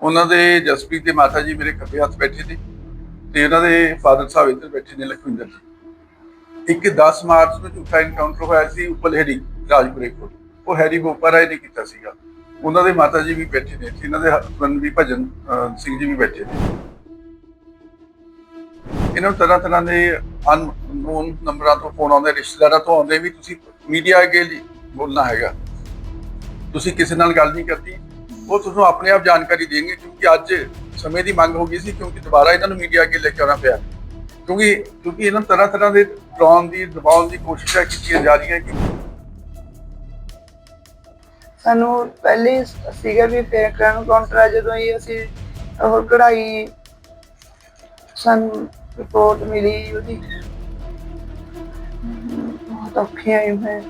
ਉਹਨਾਂ ਦੇ ਜਸਪ੍ਰੀਤ ਦੇ ਮਾਤਾ ਜੀ ਮੇਰੇ ਖੱਬੇ ਹੱਥ ਬੈਠੇ ਨੇ ਤੇ ਉਹਨਾਂ ਦੇ ਫਾਦਰ ਸਾਹਿਬ ਇੱਧਰ ਬੈਠੇ ਨੇ ਲਖਵਿੰਦਰ ਜੀ। ਇੱਕ 10 ਮਾਰਚ ਨੂੰ ਝੂਠਾ ਇਨਕਾਊਂਟਰ ਹੋਇਆ ਸੀ ਉੱਪਲ ਹੈਰੀ ਰਾਜਪੁਰੇ ਕੋਲ। ਉਹ ਹੈਰੀ ਬੋਪਰਾਏ ਨੇ ਕੀਤਾ ਸੀਗਾ। ਉਹਨਾਂ ਦੇ ਮਾਤਾ ਜੀ ਵੀ ਬੈਠੇ ਨੇ ਇਹਨਾਂ ਦੇ ਹਸਬੰਦ ਵੀ ਭਜਨ ਸਿੰਘ ਜੀ ਵੀ ਬੈਠੇ ਨੇ। ਇਹਨਾਂ ਨੂੰ ਤਰ੍ਹਾਂ ਤਰ੍ਹਾਂ ਦੇ ਅਨਨੋਨ ਨੰਬਰਾਂ ਤੋਂ ਫੋਨ ਆਉਂਦੇ, ਰਿਸ਼ਤੇਦਾਰਾਂ ਤੋਂ ਆਉਂਦੇ ਵੀ ਤੁਸੀਂ ਮੀਡੀਆ ਅੱਗੇ ਲਈ ਬੋਲਣਾ ਹੈਗਾ। ਤੁਸੀਂ ਕਿਸੇ ਨਾਲ ਗੱਲ ਨਹੀਂ ਕਰਦੀ ਉਹ ਤੁਹਾਨੂੰ ਆਪਣੇ ਆਪ ਜਾਣਕਾਰੀ ਦੇਣਗੇ, ਕਿਉਂਕਿ ਅੱਜ ਸਮੇਂ ਦੀ ਮੰਗ ਹੋ ਗਈ ਸੀ, ਕਿਉਂਕਿ ਦੁਬਾਰਾ ਇਹਨਾਂ ਨੂੰ ਮੀਡੀਆ ਅੱਗੇ ਲੈ ਕੇ ਆਉਣਾ ਪਿਆ। ਕਿਉਂਕਿ ਕਿਉਂਕਿ ਇਹਨਾਂ ਤਰ੍ਹਾਂ ਤਰ੍ਹਾਂ ਦੇ ਡਰਾਉਣ ਦੀ, ਦਬਾਉਣ ਦੀ ਕੋਸ਼ਿਸ਼ਾਂ ਕੀਤੀਆਂ ਜਾ ਰਹੀਆਂ ਕਿ ਸਾਨੂੰ ਪਹਿਲੇ ਸੀਗਾ ਵੀ ਫੇਰ ਕਰਨ ਕਾਊਂਟਰ ਜਦੋਂ ਹੀ ਅਸੀਂ ਉਹ ਕਢਾਈ ਸਾਨੂੰ ਰਿਪੋਰਟ ਮਿਲੀ ਉਹਦੀ। ਬਹੁਤ ਔਖੀ ਆਈ ਮੈਂ।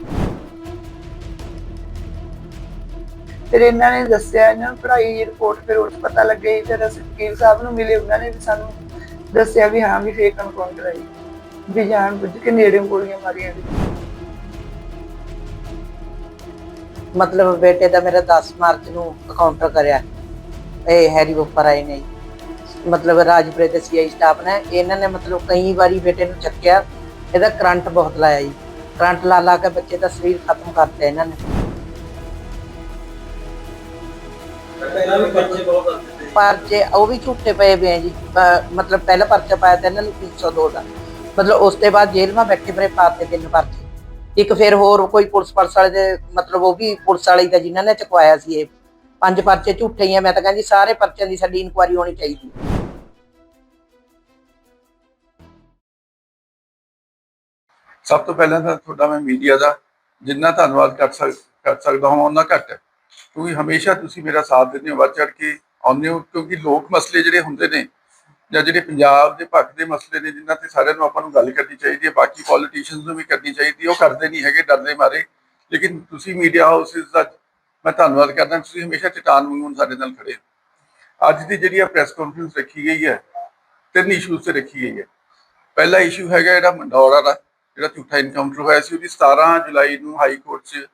ਫਿਰ ਇਹਨਾਂ ਨੇ ਦੱਸਿਆ, ਇਹਨਾਂ ਨੂੰ ਪੜ੍ਹਾਈ ਦੀ ਰਿਪੋਰਟ ਫਿਰ ਉਹ ਪਤਾ ਲੱਗਿਆ ਫਿਰ ਅਸੀਂ ਵਕੀਲ ਸਾਹਿਬ ਨੂੰ ਮਿਲੇ, ਉਹਨਾਂ ਨੇ ਵੀ ਸਾਨੂੰ ਦੱਸਿਆ ਵੀ ਹਾਂ ਵੀ ਫੇਕ ਕਾਊਂਟਰ ਆਈ ਵੀ ਜਾਣ ਬੁੱਝ ਕੇ ਨੇੜੇ ਗੋਲੀਆਂ ਮਾਰੀਆਂ ਵੀ ਮਤਲਬ ਬੇਟੇ ਦਾ ਮੇਰਾ 10 ਮਾਰਚ ਨੂੰ ਕਾਊਂਟਰ ਕਰਿਆ, ਇਹ ਹੈਰੀ ਉੱਪਰ ਆਏ ਨੇ ਮਤਲਬ ਰਾਜਪੁਰੇ ਦੇ ਸੀਆਈ ਸਟਾਫ ਨੇ, ਇਹਨਾਂ ਨੇ ਮਤਲਬ ਕਈ ਵਾਰੀ ਬੇਟੇ ਨੂੰ ਚੱਕਿਆ, ਇਹਦਾ ਕਰੰਟ ਬਹੁਤ ਲਾਇਆ ਜੀ। ਕਰੰਟ ਲਾ ਲਾ ਕੇ ਬੱਚੇ ਦਾ ਸਰੀਰ ਖਤਮ ਕਰਤਾ ਇਹਨਾਂ ਨੇ। ਪਰਚੇ ਉਹ ਵੀ ਝੂਠੇ ਪਏ ਪਏ ਆ ਜੀ। ਮਤਲਬ ਪਹਿਲਾ ਪਰਚਾ ਪਾਇਆ ਤਾਂ ਇਹਨਾਂ ਨੇ 302 ਦਾ ਮਤਲਬ ਉਸ ਤੋਂ ਬਾਅਦ ਜੇਲ੍ਹ ਮਾ ਬੈਠੇ ਪਰੇ ਪਾਤੇ ਤਿੰਨ ਪਰਚੇ। ਇੱਕ ਫਿਰ ਹੋਰ ਕੋਈ ਪੁਲਿਸ ਪਰਸ ਵਾਲੇ ਦੇ ਮਤਲਬ ਉਹ ਵੀ ਪੁਲਿਸ ਵਾਲੇ ਦਾ ਜਿਨ੍ਹਾਂ ਨੇ ਚੁਕਵਾਇਆ ਸੀ ਇਹ। ਪੰਜ ਪਰਚੇ ਝੂਠੇ ਹੀ ਆ ਮੈਂ ਤਾਂ ਕਹਿੰਦੀ ਸਾਰੇ ਪਰਚਿਆਂ ਦੀ ਸਾਡੀ ਇਨਕੁਆਰੀ ਹੋਣੀ ਚਾਹੀਦੀ ਸਭ ਤੋਂ ਪਹਿਲਾਂ ਤਾਂ ਤੁਹਾਡਾ ਮੈਂ ਮੀਡੀਆ ਦਾ ਜਿੰਨਾ ਧੰਨਵਾਦ ਕਰ ਸਕ ਕਰ ਸਕਦਾ ਹਾਂ ਉਹਨਾਂ ਘੱਟ ਹੈ। ਕਿਉਂਕਿ ਹਮੇਸ਼ਾ ਤੁਸੀਂ ਮੇਰਾ ਸਾਥ ਦਿੰਦੇ ਹੋ, ਵੱਧ ਚੜ ਕੇ ਆਉਂਦੇ ਹੋ, ਕਿਉਂਕਿ ਲੋਕ ਮਸਲੇ ਜਿਹੜੇ ਹੁੰਦੇ ਨੇ ਜਾਂ ਜਿਹੜੇ ਪੰਜਾਬ ਦੇ ਪੱਖ ਦੇ ਮਸਲੇ ਨੇ, ਜਿਨ੍ਹਾਂ ਤੇ ਸਾਰਿਆਂ ਨੂੰ ਆਪਾਂ ਨੂੰ ਗੱਲ ਕਰਨੀ ਚਾਹੀਦੀ ਹੈ, ਬਾਕੀ ਪੋਲੀਟੀਸ਼ੀਅਨਸ ਨੂੰ ਵੀ ਕਰਨੀ ਚਾਹੀਦੀ ਹੈ, ਉਹ ਕਰਦੇ ਨਹੀਂ ਹੈਗੇ ਡਰਦੇ ਮਾਰੇ। ਲੇਕਿਨ ਤੁਸੀਂ ਮੀਡੀਆ ਹਾਊਸਿਸ ਦਾ ਮੈਂ ਧੰਨਵਾਦ ਕਰਦਾ, ਤੁਸੀਂ ਹਮੇਸ਼ਾ ਚਟਾਨ ਵਾਂਗੂ ਸਾਡੇ ਨਾਲ ਖੜੇ ਹੋ। ਅੱਜ ਦੀ ਜਿਹੜੀ ਆ ਪ੍ਰੈਸ ਕਾਨਫਰੰਸ ਰੱਖੀ ਗਈ ਹੈ, ਤਿੰਨ ਇਸ਼ੂਜ਼ ਤੇ ਰੱਖੀ ਗਈ ਹੈ। ਪਹਿਲਾ ਇਸ਼ੂ ਹੈਗਾ ਜਿਹੜਾ ਮੰਡੌਰਾ ਦਾ, ਜਿਹੜਾ ਝੂਠਾ ਇਨਕਾਊਂਟਰ ਹੋਇਆ ਸੀ, ਉਹਦੀ 17 ਜੁਲਾਈ ਨੂੰ ਹਾਈ ਕੋਰਟ 'ਚ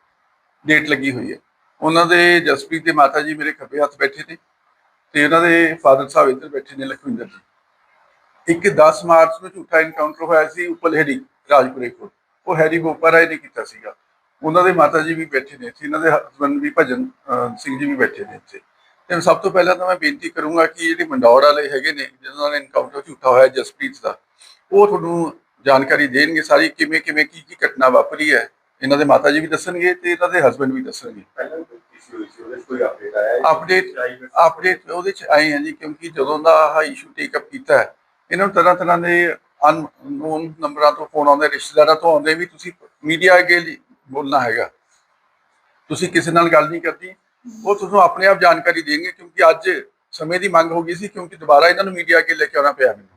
ਡੇਟ ਲੱਗੀ ਹੋਈ ਹੈ। ਉਹਨਾਂ ਦੇ ਜਸਪ੍ਰੀਤ ਦੇ ਮਾਤਾ ਜੀ ਮੇਰੇ ਖੱਬੇ ਹੱਥ ਬੈਠੇ ਨੇ ਤੇ ਉਹਨਾਂ ਦੇ ਫਾਦਰ ਸਾਹਿਬ ਇੱਧਰ ਬੈਠੇ ਨੇ ਲਖਵਿੰਦਰ ਜੀ। ਇੱਕ 10 ਮਾਰਚ ਨੂੰ ਝੂਠਾ ਇਨਕਾਊਂਟਰ ਹੋਇਆ ਸੀ ਉੱਪਲ ਹੈਰੀ ਰਾਜਪੁਰੇ ਕੋਲ। ਉਹ ਹੈਰੀ ਬੋਪਰਾਏ ਨੇ ਕੀਤਾ ਸੀਗਾ। ਉਹਨਾਂ ਦੇ ਮਾਤਾ ਜੀ ਵੀ ਬੈਠੇ ਨੇ ਇੱਥੇ, ਇਹਨਾਂ ਦੇ ਹਸਬੰਦ ਵੀ ਭਜਨ ਸਿੰਘ ਜੀ ਵੀ ਬੈਠੇ ਨੇ ਇੱਥੇ। ਤੇ ਸਭ ਤੋਂ ਪਹਿਲਾਂ ਤਾਂ ਮੈਂ ਬੇਨਤੀ ਕਰੂੰਗਾ ਕਿ ਜਿਹੜੇ ਮੰਡੌਰ ਵਾਲੇ ਹੈਗੇ ਨੇ, ਜਿਹਨਾਂ ਨੇ ਇਨਕਾਊਂਟਰ ਝੂਠਾ ਹੋਇਆ ਜਸਪ੍ਰੀਤ ਦਾ, ਉਹ ਤੁਹਾਨੂੰ ਜਾਣਕਾਰੀ ਦੇਣਗੇ ਸਾਰੀ ਕਿਵੇਂ ਕਿਵੇਂ ਕੀ ਕੀ ਘਟਨਾ ਵਾਪਰੀ ਹੈ। ਇਹਨਾਂ ਦੇ ਮਾਤਾ ਜੀ ਵੀ ਦੱਸਣਗੇ ਤੇ ਇਹਨਾਂ ਦੇ ਹਸਬੰਡ ਵੀ ਦੱਸਣਗੇ। ਅਪਡੇਟ? ਅਪਡੇਟ ਉਹਦੇ ਚ ਆਏ ਹਾਂ ਜੀ ਕਿਉਂਕਿ ਜਦੋਂ ਦਾ ਆਹ ਇਸ਼ੂ ਟੇਕ ਅਪ ਕੀਤਾ ਹੈ ਇਹਨਾਂ ਨੂੰ ਤਰ੍ਹਾਂ ਤਰ੍ਹਾਂ ਦੇ ਅਨਨੋਨ ਨੰਬਰਾਂ ਤੋਂ ਫੋਨ ਆਉਂਦੇ ਰਿਸ਼ਤੇਦਾਰਾਂ ਤੋਂ ਆਉਂਦੇ ਵੀ ਤੁਸੀਂ ਮੀਡੀਆ ਅੱਗੇ ਬੋਲਣਾ ਹੈਗਾ। ਤੁਸੀਂ ਕਿਸੇ ਨਾਲ ਗੱਲ ਨਹੀਂ ਕਰਦੀ ਉਹ ਤੁਹਾਨੂੰ ਆਪਣੇ ਆਪ ਜਾਣਕਾਰੀ ਦੇਣਗੇ ਕਿਉਂਕਿ ਅੱਜ ਸਮੇਂ ਦੀ ਮੰਗ ਹੋ ਗਈ ਸੀ ਕਿਉਂਕਿ ਦੁਬਾਰਾ ਇਹਨਾਂ ਨੂੰ ਮੀਡੀਆ ਅੱਗੇ ਲੈ ਕੇ ਆਉਣਾ ਪਿਆ ਮੈਨੂੰ।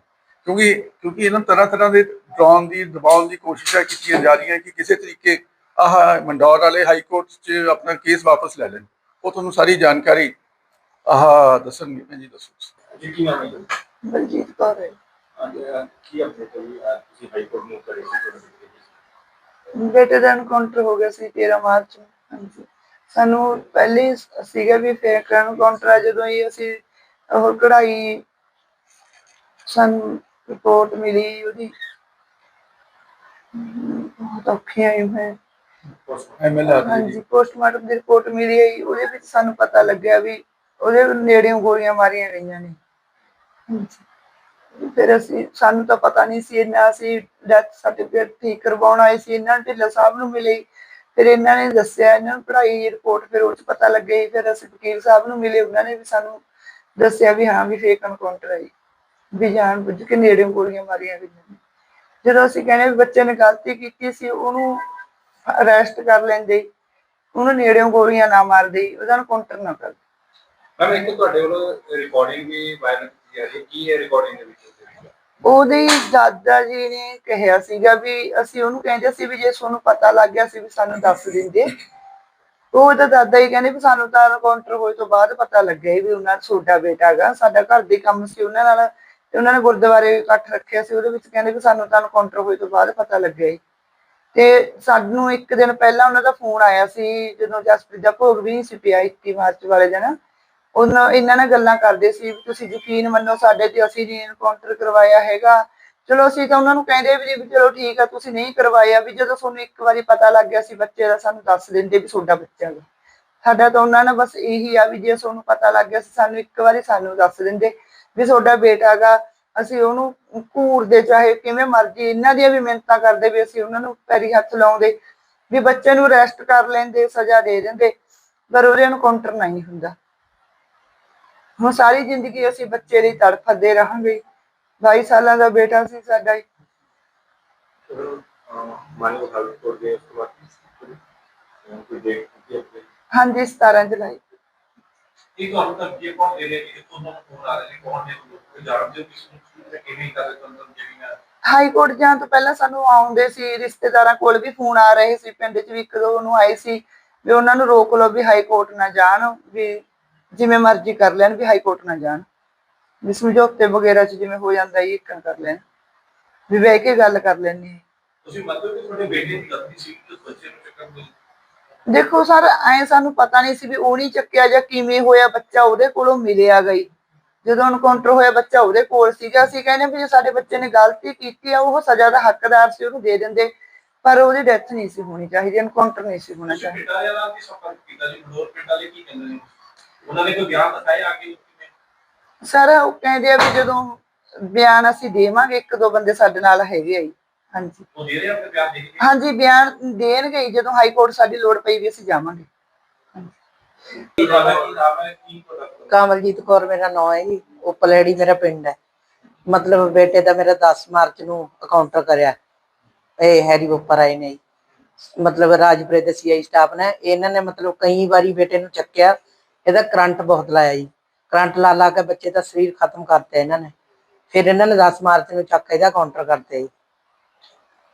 ਕਿਉਂਕਿ ਕਿਉਂਕਿ ਇਹਨਾਂ ਤਰ੍ਹਾਂ ਤਰ੍ਹਾਂ ਦੇ ਡਰਾਉਣ ਦੀ ਦਬਾਉਣ ਦੀ ਕੋਸ਼ਿਸ਼ਾਂ ਕੀਤੀਆਂ ਜਾ ਰਹੀਆਂ ਕਿ ਕਿਸੇ ਤਰੀਕੇ ਆਹ ਮੰਡੌਰ ਵਾਲੇ ਹਾਈ ਕੋਰਟ 'ਚ ਆਪਣਾ ਕੇਸ ਵਾਪਸ ਲੈ ਲੈਣ। ਉਹ ਤੁਹਾਨੂੰ ਸਾਰੀ ਜਾਣਕਾਰੀ ਆਹ ਦੱਸਣਗੇ। ਭੈਣ ਜੀ ਦੱਸੋ। ਜੀ ਕੀ ਨਾਮ ਹੈ ਜੀ? ਬਲਜੀਤ ਕੌਰ ਹੈ। ਅੱਜ, ਅਹ, ਕੀ ਅਪਡੇਟ ਹੋਈ ਅਹ, ਤੁਸੀਂ ਹਾਈ ਕੋਰਟ ਨੂੰ ਕਰੇ ਸੀ ਤੁਹਾਡੇ ਬੇਟੇ ਦੀ? ਬੇਟੇ ਦਾ ਐਨਕਾਊਂਟਰ ਹੋ ਗਿਆ ਸੀ 13 ਮਾਰਚ ਨੂੰ। ਹਾਂਜੀ। ਸਾਨੂੰ ਪਹਿਲੇ ਸੀਗਾ ਵੀ ਫੇਰ ਕਰਨ ਕਾਊਂਟਰ ਆ ਜਦੋਂ ਹੀ ਅਸੀਂ ਉਹ ਕਢਾਈ ਸਾਨੂੰ ਰਿਪੋਰਟ ਮਿਲੀ ਉਹਦੀ। ਬਹੁਤ ਔਖੀ ਆਈ ਮੈਂ ਐਮਐਲਆਰ ਹਾਂਜੀ ਪੋਸਟਮਾਰਟਮ ਦੀ ਰਿਪੋਰਟ ਮਿਲੀ ਹੈ ਉਹਦੇ ਵਿੱਚ ਸਾਨੂੰ ਪਤਾ ਲੱਗਿਆ ਵੀ ਉਹਦੇ ਨੇੜਿਓਂ ਗੋਲੀਆਂ ਮਾਰੀਆਂ ਗਈਆਂ ਨੇ ਹਾਂਜੀ। ਫਿਰ ਅਸੀਂ ਸਾਨੂੰ ਤਾਂ ਪਤਾ ਨਹੀਂ ਸੀ ਇੰਨਾ ਅਸੀਂ ਡੈਥ ਸਰਟੀਫਿਕੇਟ ਠੀਕ ਕਰਵਾਉਣ ਆਏ ਸੀ ਇਹਨਾਂ ਨੂੰ ਢਿੱਲੋਂ ਸਾਹਿਬ ਨੂੰ ਮਿਲੇ ਫਿਰ ਇਹਨਾਂ ਨੇ ਦੱਸਿਆ ਇਹਨਾਂ ਨੂੰ ਪੜ੍ਹਾਈ ਦੀ ਰਿਪੋਰਟ ਫਿਰ ਉਹ 'ਚ ਪਤਾ ਲੱਗਿਆ ਜੀ। ਫਿਰ ਅਸੀਂ ਵਕੀਲ ਸਾਹਿਬ ਨੂੰ ਮਿਲੇ ਉਹਨਾਂ ਨੇ ਵੀ ਸਾਨੂੰ ਦੱਸਿਆ ਵੀ ਹਾਂ ਵੀ ਫੇਕ ਐਨਕਾਊਂਟਰ ਆਈ ਵੀ ਜਾਣ ਬੁੱਝ ਕੇ ਨੇੜਿਓਂ ਗੋਲੀਆਂ ਮਾਰੀਆਂ ਗਈਆਂ ਨੇ ਜਦੋਂ ਅਸੀਂ ਕਹਿੰਦੇ ਵੀ ਬੱਚੇ ਨੇ ਗਲਤੀ ਕੀਤੀ ਸੀ ਉਹਨੂੰ ਅਰੈਸਟ ਕਰ ਲੈਂਦੇ ਉਹਨੂੰ ਨੇੜਿਓਂ ਗੋਲੀਆਂ ਨਾ ਮਾਰਦੇ ਉਹਦਾ ਕਾਊਂਟਰ ਨਾ ਕਰਦੇ। ਮੈਮ ਇੱਕ ਤੁਹਾਡੇ ਵੱਲੋਂ ਰਿਕਾਰਡਿੰਗ ਵੀ ਵਾਇਰਲ ਕੀਤੀ ਜਾ ਰਹੀ ਹੈ ਕੀ ਹੈ ਰਿਕਾਰਡਿੰਗ ਦੇ ਵਿੱਚ ਉਹਦੇ ਵਿੱਚ? ਉਹਦੇ ਹੀ ਦਾਦਾ ਜੀ ਨੇ ਕਿਹਾ ਸੀਗਾ ਵੀ ਅਸੀਂ ਉਹਨੂੰ ਕਹਿੰਦੇ ਸੀ ਵੀ ਜੇ ਤੁਹਾਨੂੰ ਪਤਾ ਲੱਗ ਗਿਆ ਸੀ ਵੀ ਸਾਨੂੰ ਦੱਸ ਦਿੰਦੇ। ਉਹ ਤਾਂ ਦਾਦਾ ਹੀ ਕਹਿੰਦੇ ਵੀ ਸਾਨੂੰ ਤਾਂ ਕਾਊਂਟਰ ਹੋਏ ਤੋਂ ਬਾਅਦ ਪਤਾ ਲੱਗਿਆ ਵੀ ਉਹਨਾਂ ਦਾ ਛੋਟਾ ਬੇਟਾ ਹੈਗਾ ਸਾਡਾ ਘਰ ਦੇ ਕੰਮ ਸੀ ਉਹਨਾਂ ਨਾਲ ਤੇ ਉਹਨਾਂ ਨੇ ਗੁਰਦੁਆਰੇ ਇਕੱਠ ਰੱਖਿਆ ਸੀ ਉਹਦੇ ਵਿੱਚ ਕਹਿੰਦੇ ਵੀ ਸਾਨੂੰ ਤਾਂ ਕਾਊਂਟਰ ਹੋਏ ਤੋਂ ਬਾਅਦ ਪਤਾ ਲੱਗਿਆ ਤੇ ਸਾਨੂੰ ਇੱਕ ਦਿਨ ਪਹਿਲਾਂ ਉਹਨਾਂ ਦਾ ਫੋਨ ਆਇਆ ਸੀ, ਜਦੋਂ ਜਸਪ੍ਰੀਤ ਦਾ ਭੋਗ ਵੀ ਨਹੀਂ ਸੀ ਪਿਆ 21 ਮਾਰਚ ਵਾਲੇ ਦਿਨ। ਉਹਨਾਂ, ਇਹਨਾਂ ਨਾਲ ਗੱਲਾਂ ਕਰਦੇ ਸੀ ਵੀ ਤੁਸੀਂ ਯਕੀਨ ਮੰਨੋ ਸਾਡੇ ਤੇ ਅਸੀਂ ਨਹੀਂ ਐਨਕਾਊਂਟਰ ਕਰਵਾਇਆ ਹੈਗਾ। ਚਲੋ ਅਸੀਂ ਤਾਂ ਉਹਨਾਂ ਨੂੰ ਕਹਿੰਦੇ ਵੀ ਜੀ ਚਲੋ ਠੀਕ ਆ, ਤੁਸੀਂ ਨਹੀਂ ਕਰਵਾਇਆ ਵੀ ਜਦੋਂ ਤੁਹਾਨੂੰ ਇੱਕ ਵਾਰੀ ਪਤਾ ਲੱਗ ਗਿਆ ਸੀ ਬੱਚੇ ਦਾ, ਸਾਨੂੰ ਦੱਸ ਦਿੰਦੇ ਵੀ ਤੁਹਾਡਾ ਬੱਚਾ ਹੈ ਸਾਡਾ ਤਾਂ ਉਹਨਾਂ ਨਾਲ ਬਸ ਇਹੀ ਆ ਵੀ ਜੇ ਤੁਹਾਨੂੰ ਪਤਾ ਲੱਗ ਗਿਆ ਸੀ, ਸਾਨੂੰ ਇੱਕ ਵਾਰੀ ਸਾਨੂੰ ਦੱਸ ਦਿੰਦੇ ਵੀ ਤੁਹਾਡਾ ਬੇਟਾ ਗਾ। ਅਸੀਂ ਉਹਨੂੰ ਘੂਰਦੇ ਚਾਹੇ ਕਿਵੇਂ ਮਰਜ਼ੀ, ਇਹਨਾਂ ਦੀਆਂ ਵੀ ਮਿਹਨਤਾਂ ਕਰਦੇ ਵੀ ਅਸੀਂ ਉਹਨਾਂ ਨੂੰ ਪੈਰੀ ਹੱਥ ਲਾਉਂਦੇ, ਵੀ ਬੱਚੇ ਨੂੰ ਅਰੈਸਟ ਕਰ ਲੈਂਦੇ, ਸਜ਼ਾ ਦੇ ਦਿੰਦੇ, ਪਰ ਉਹਦੇ ਐਨਕਾਊਂਟਰ ਨਹੀਂ ਹੁੰਦਾ। ਹੁਣ ਸਾਰੀ ਜ਼ਿੰਦਗੀ ਅਸੀਂ ਬੱਚੇ ਲਈ ਤੜਫਦੇ ਰਹਾਂਗੇ। 22 ਸਾਲਾਂ ਦਾ ਬੇਟਾ ਸੀ ਸਾਡਾ ਹੀ। ਹਾਂਜੀ 17 ਜੁਲਾਈ। ਇਹ ਤੁਹਾਨੂੰ ਤੱਕ ਜੇ ਕੌਣ ਦੇ ਰਹੇ ਕਿ ਤੁਹਾਨੂੰ ਫੋਨ ਆ ਰਹੇ ਨੇ, ਕੌਣ ਨੇ ਜਾਣਦੇ ਹੋ ਕਿਸ ਨੂੰ? ਤੇ ਕਿਵੇਂ ਕਰ ਹਾਈ ਕੋਰਟ ਜਾਣ ਤੋਂ ਪਹਿਲਾਂ ਸਾਨੂੰ ਆਉਂਦੇ ਸੀ ਰਿਸ਼ਤੇਦਾਰਾਂ ਕੋਲ ਵੀ ਫੋਨ ਆ ਰਹੇ ਸੀ ਪਿੰਡ 'ਚ ਵੀ ਇੱਕ ਦੋ ਨੂੰ ਆਏ ਸੀ ਵੀ ਉਹਨਾਂ ਨੂੰ ਰੋਕ ਲਓ ਵੀ ਹਾਈ ਕੋਰਟ ਨਾ ਜਾਣ ਵੀ ਜਿਵੇਂ ਮਰਜ਼ੀ ਕਰ ਲੈਣ ਵੀ ਹਾਈ ਕੋਰਟ ਨਾ ਜਾਣ। ਵੀ ਸਮਝੌਤੇ ਵਗੈਰਾ 'ਚ ਜਿਵੇਂ ਹੋ ਜਾਂਦਾ ਇਹ ਇੱਕ ਕਰ ਲੈਣ। ਵੀ ਬਹਿ ਕੇ ਗੱਲ ਕਰ ਲੈਣੀ ਤੁਸੀਂ ਮੰਨਦੇ ਹੋ ਕਿ ਤੁਹਾਡੇ ਬੇਟੇ ਦੀ ਗਲਤੀ ਸੀ ਕਿ ਉਸ ਬੱਚੇ ਨੂੰ ਚੱਕਰ ਮਿਲ ਦੇਖੋ ਸਰ ਐ ਸਾਨੂੰ ਪਤਾ ਨਹੀਂ ਸੀ ਵੀ ਉਹ ਨਹੀਂ ਚੱਕਿਆ ਜਾਂ ਕਿਵੇਂ ਹੋਇਆ ਬੱਚਾ ਉਹਦੇ ਕੋਲੋਂ ਮਿਲਿਆ ਗਈ। ਜਦੋਂ ਐਨਕਾਊਂਟਰ ਹੋਇਆ ਬੱਚਾ ਉਹਦੇ ਕੋਲ ਸੀਗਾ ਅਸੀਂ ਕਹਿੰਦੇ ਵੀ ਜੇ ਸਾਡੇ ਬੱਚੇ ਨੇ ਗਲਤੀ ਕੀਤੀ ਆ ਉਹ ਸਜ਼ਾ ਦਾ ਹੱਕਦਾਰ ਸੀ ਉਹਨੂੰ ਦੇ ਦਿੰਦੇ। ਪਰ ਉਹਦੀ ਡੈਥ ਨਹੀਂ ਸੀ ਹੋਣੀ ਚਾਹੀਦੀ ਐਨਕਾਊਂਟਰ ਨਹੀਂ ਸੀ ਹੋਣਾ ਚਾਹੀਦਾ। ਪਿੰਡਾਂ ਨਾਲ ਵੀ ਸੰਪਰਕ ਕੀਤਾ ਜੀ ਬਡੋਰ ਪਿੰਡ ਵਾਲੇ ਕੀ ਕਹਿੰਦੇ ਨੇ? ਉਹਨਾਂ ਨੇ ਕੋਈ ਬਿਆਨ ਦਿਖਾਇਆ ਆ ਕੇ ਸਰ ਉਹ ਕਹਿੰਦੇ ਆ ਵੀ ਜਦੋਂ ਬਿਆਨ ਅਸੀਂ ਦੇਵਾਂਗੇ ਇੱਕ ਦੋ ਬੰਦੇ ਸਾਡੇ ਨਾਲ ਹੈਗੇ ਆ ਜੀ। ਹਾਂਜੀ। ਉਹ ਦੇ ਰਹੇ ਆਪਣੇ ਬਿਆਨ ਦੇ ਹਾਂਜੀ ਬਿਆਨ ਦੇਣਗੇ ਹੀ, ਜਦੋਂ ਹਾਈ ਕੋਰਟ ਸਾਡੀ ਲੋੜ ਪਈ ਵੀ ਅਸੀਂ ਜਾਵਾਂਗੇ। ਕੀ ਨਾਮ ਹੈ ਕੀ ਨਾਮ ਹੈ ਕੀ ਤੁਹਾਡਾ ਕਮਲਜੀਤ ਕੌਰ ਮੇਰਾ ਨਾਮ ਹੈ ਜੀ, ਉਹ ਪਲੇੜੀ ਮੇਰਾ ਪਿੰਡ ਹੈ। ਮਤਲਬ ਬੇਟੇ ਦਾ ਮੇਰਾ 10 ਮਾਰਚ ਨੂੰ ਅਕਾਊਂਟਰ ਕਰਿਆ। ਇਹ ਹੈਰੀ ਉੱਪਰ ਆਏ ਨੇ ਜੀ। ਮਤਲਬ ਰਾਜਪੁਰੇ ਦੇ ਸੀਆਈ ਸਟਾਫ ਨੇ, ਇਹਨਾਂ ਨੇ ਮਤਲਬ ਕਈ ਵਾਰੀ ਬੇਟੇ ਨੂੰ ਚੱਕਿਆ। ਇਹਦਾ ਕਰੰਟ ਬਹੁਤ ਲਾਇਆ ਜੀ। ਕਰੰਟ ਲਾ ਲਾ ਕੇ ਬੱਚੇ ਦਾ ਸਰੀਰ ਖਤਮ ਕਰਤਾ ਇਹਨਾਂ ਨੇ। ਫਿਰ ਇਹਨਾਂ ਨੇ 10 ਮਾਰਚ ਨੂੰ ਚੱਕ ਇਹਦਾ ਕਾਊਂਟਰ ਕਰਤੇ ਜੀ।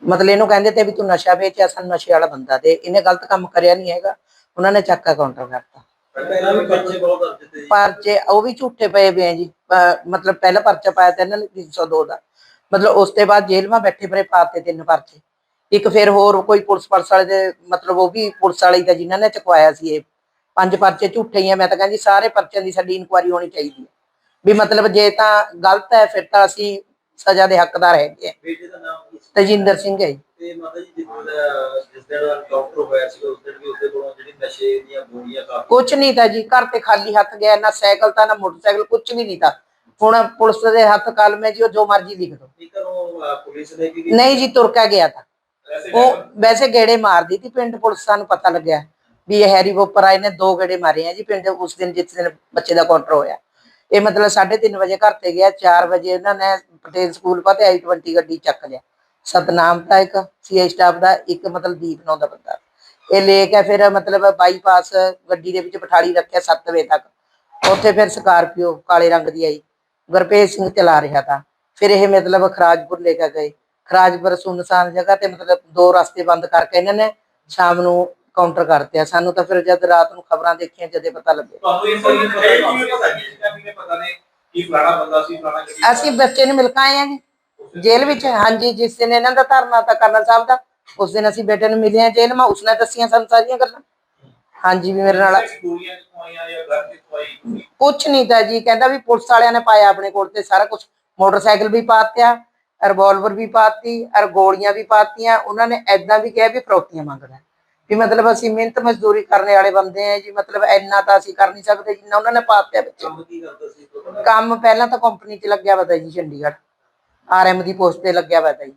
ਮਤਲਬ ਇਹਨੂੰ ਕਹਿੰਦੇ ਤੇ ਵੀ ਤੂੰ ਨਸ਼ਾ ਵੇਚਿਆ ਸਾਨੂੰ ਨਸ਼ੇ ਵਾਲਾ ਬੰਦਾ ਤੇ ਇਹਨੇ ਗਲਤ ਕੰਮ ਕਰਿਆ ਨਹੀਂ ਹੈਗਾ। ਉਹਨਾਂ ਨੇ ਚੱਕ ਕੇ ਕਾਊਂਟਰ ਕਰਤਾ। ਪਹਿਲਾਂ ਵੀ ਬੱਚੇ ਬਹੁਤ ਅੱਜ ਤੇ ਪਰਚੇ ਉਹ ਵੀ ਝੂਠੇ ਪਏ ਆ ਜੀ। ਅਹ ਮਤਲਬ ਪਹਿਲਾ ਪਰਚਾ ਪਾਇਆ ਤਾਂ ਇਹਨਾਂ ਨੇ 302 ਦਾ ਮਤਲਬ ਉਸ ਤੋਂ ਬਾਅਦ ਜੇਲ੍ਹ ਬੈਠੇ ਪਰੇ ਪਾਤੇ ਤਿੰਨ ਪਰਚੇ। ਇੱਕ ਫਿਰ ਹੋਰ ਕੋਈ ਪੁਲਿਸ ਪਰਸ ਵਾਲੇ ਦੇ ਮਤਲਬ ਉਹ ਵੀ ਪੁਲਿਸ ਵਾਲੇ ਤਾਂ ਜਿਨ੍ਹਾਂ ਨੇ ਚੁਕਵਾਇਆ ਸੀ ਇਹ। ਪੰਜ ਪਰਚੇ ਝੂਠੇ ਹੀ ਆ ਮੈਂ ਤਾਂ ਕਹਿੰਦੀ ਸਾਰੇ ਪਰਚਿਆਂ ਦੀ ਸਾਡੀ ਇਨਕੁਆਇਰੀ ਹੋਣੀ ਚਾਹੀਦੀ ਹੈ ਵੀ ਮਤਲਬ ਜੇ ਤਾਂ ਗਲਤ ਹੈ ਫਿਰ ਤਾਂ ਅਸੀਂ ਸਜ਼ਾ ਦੇ ਹੱਕਦਾਰ ਹੈਗੇ ਆ। ਬੇਟੇ ਦਾ ਨਾਮ ਕੀ ਸੀ? ਤਜਿੰਦਰ ਸਿੰਘ ਹੈ ਜੀ। ਤੇ ਮਾਤਾ ਜੀ ਜਿਸ ਦਿਨ ਜਿਸ ਦਿਨ ਡਾਕਟਰ ਹੋਇਆ ਸੀ ਉਸ ਦਿਨ ਵੀ ਉਹਦੇ ਕੋਲੋਂ ਜਿਹੜੀ ਨਸ਼ੇ ਦੀਆਂ ਗੋਲੀਆਂ ਕਾਫੀ ਕੁਛ ਨਹੀਂ ਤਾਂ ਜੀ ਘਰ ਤੇ ਖਾਲੀ ਹੱਥ ਗਿਆ ਨਾ ਸਾਈਕਲ ਤਾਂ ਨਾ ਮੋਟਰਸਾਈਕਲ ਕੁਛ ਵੀ ਨਹੀਂ ਤਾਂ। ਹੁਣ ਪੁਲਿਸ ਦੇ ਹੱਥ ਕਲਮ ਹੈ ਜੀ ਉਹ ਜੋ ਮਰਜ਼ੀ ਲਿਖ ਦੋ ਨਹੀਂ ਘਰੋਂ ਅਹ, ਪੁਲਿਸ ਨੇ ਕੀ ਨਹੀਂ ਜੀ ਤੁਰ ਕੇ ਗਿਆ ਤਾਂ। ਉਹ ਵੈਸੇ ਗੇੜੇ ਮਾਰਦੀ ਸੀ ਪਿੰਡ ਪੁਲਿਸ ਸਾਨੂੰ ਪਤਾ ਲੱਗਿਆ ਵੀ ਇਹ ਹੈਰੀ ਬੋਪਰ ਆਏ ਨੇ ਦੋ ਗੇੜੇ ਮਾਰੇ ਆ ਜੀ ਪਿੰਡ ਉਸ ਦਿਨ ਜਿਸ ਦਿਨ ਬੱਚੇ ਦਾ ਕਾਊਂਟਰ ਹੋਇਆ। ਇਹ ਮਤਲਬ 3:30 ਵਜੇ ਘਰ ਤੇ ਗਿਆ 4 ਵਜੇ ਇਹਨਾਂ ਨੇ ਪਟੇਲ ਸਕੂਲ ਪਾਤੇ ਆਈ 20 ਗੱਡੀ ਚੱਕ ਲਿਆ। ਸਤਨਾਮ ਦਾ ਇੱਕ ਸੀਆਈ ਸਟਾਫ ਦਾ ਇੱਕ, ਮਤਲਬ ਦੀਪ ਨੌ ਦਾ ਬੰਦਾ। ਇਹ ਲੈ ਕੇ ਫਿਰ ਮਤਲਬ ਬਾਈਪਾਸ ਗੱਡੀ ਦੇ ਵਿੱਚ ਬਿਠਾਲੀ ਰੱਖਿਆ 7 ਵਜੇ ਤੱਕ। ਉੱਥੇ ਫਿਰ ਸਕਾਰਪੀਓ ਕਾਲੇ ਰੰਗ ਦੀ ਆਈ। ਗੁਰਪ੍ਰੀਤ ਸਿੰਘ ਚਲਾ ਰਿਹਾ ਤਾਂ। ਫਿਰ ਇਹ ਮਤਲਬ ਖਰਾਜਪੁਰ ਲੈ ਕੇ ਗਏ। ਖਰਾਜਪੁਰ ਸੁਨਸਾਨ ਜਗ੍ਹਾ ਤੇ ਮਤਲਬ ਦੋ ਰਸਤੇ ਬੰਦ ਕਰਕੇ ਇਹਨਾਂ ਨੇ ਸ਼ਾਮ ਨੂੰ ਕਾਊਂਟਰ ਕਰਤੇ ਸਾਨੂੰ ਤਾਂ ਫਿਰ ਜਦ ਰਾਤ ਨੂੰ ਖਬਰਾਂ ਦੇਖੀਆਂ, ਜਦੇ ਪਤਾ ਲੱਗੇ। ਕਿ ਫਲਾਣਾ ਬੰਦਾ ਸੀ ਫਲਾਣਾ ਗੱਡੀ ਅਸੀਂ ਬੱਚੇ ਨੂੰ ਮਿਲ ਕੇ ਆਏ ਆ ਜੀ ਜੇਲ੍ਹ ਵਿੱਚ। ਹਾਂਜੀ ਜਿਸ ਦਿਨ ਇਹਨਾਂ ਦਾ ਧਰਨਾ ਤਾਂ ਕਰਨਲ ਸਾਹਿਬ ਦਾ ਉਸ ਦਿਨ ਅਸੀਂ ਬੇਟੇ ਨੂੰ ਮਿਲੇ ਆ ਜੇਲ੍ਹ ਮਾ ਉਸਨੇ ਦੱਸੀਆਂ ਸਾਨੂੰ ਸਾਰੀਆਂ ਗੱਲਾਂ। ਹਾਂਜੀ ਵੀ ਮੇਰੇ ਨਾਲ ਗੋਲੀਆਂ ਕਿੱਥੋਂ ਆਈਆਂ ਜਾਂ ਘਰ ਕਿੱਥੋਂ ਆਈ ਕੁਛ ਨਹੀਂ ਤਾਂ ਜੀ ਕਹਿੰਦਾ ਵੀ ਪੁਲਿਸ ਵਾਲਿਆਂ ਨੇ ਪਾਇਆ ਆਪਣੇ ਕੋਲ ਤੇ ਸਾਰਾ ਕੁਝ ਮੋਟਰਸਾਈਕਲ ਵੀ ਪਾਤਿਆ ਰਿਵਾਲਵਰ ਵੀ ਪਾਤੀ ਔਰ ਗੋਲੀਆਂ ਵੀ ਪਾਤੀਆਂ। ਉਹਨਾਂ ਨੇ ਐਦਾਂ ਵੀ ਕਿਹਾ ਵੀ ਫਰੋਤੀਆਂ ਮੰਗਦਾ ਵੀ ਮਤਲਬ ਅਸੀਂ ਮਿਹਨਤ ਮਜ਼ਦੂਰੀ ਕਰਨ ਵਾਲੇ ਬੰਦੇ ਆ ਜੀ ਮਤਲਬ ਇੰਨਾ ਤਾਂ ਅਸੀਂ ਕਰ ਨਹੀਂ ਸਕਦੇ ਜਿੰਨਾ ਉਹਨਾਂ ਨੇ ਪਾਤਿਆ ਬੱਚੇ ਕੰਮ ਪਹਿਲਾਂ ਤਾਂ ਕੰਪਨੀ 'ਚ ਲੱਗਿਆ ਵਾ ਤਾ ਜੀ ਚੰਡੀਗੜ੍ਹ। ਆਰਐਮ ਦੀ ਪੋਸਟ ਤੇ ਲੱਗਿਆ ਵਾ ਤਾ ਜੀ।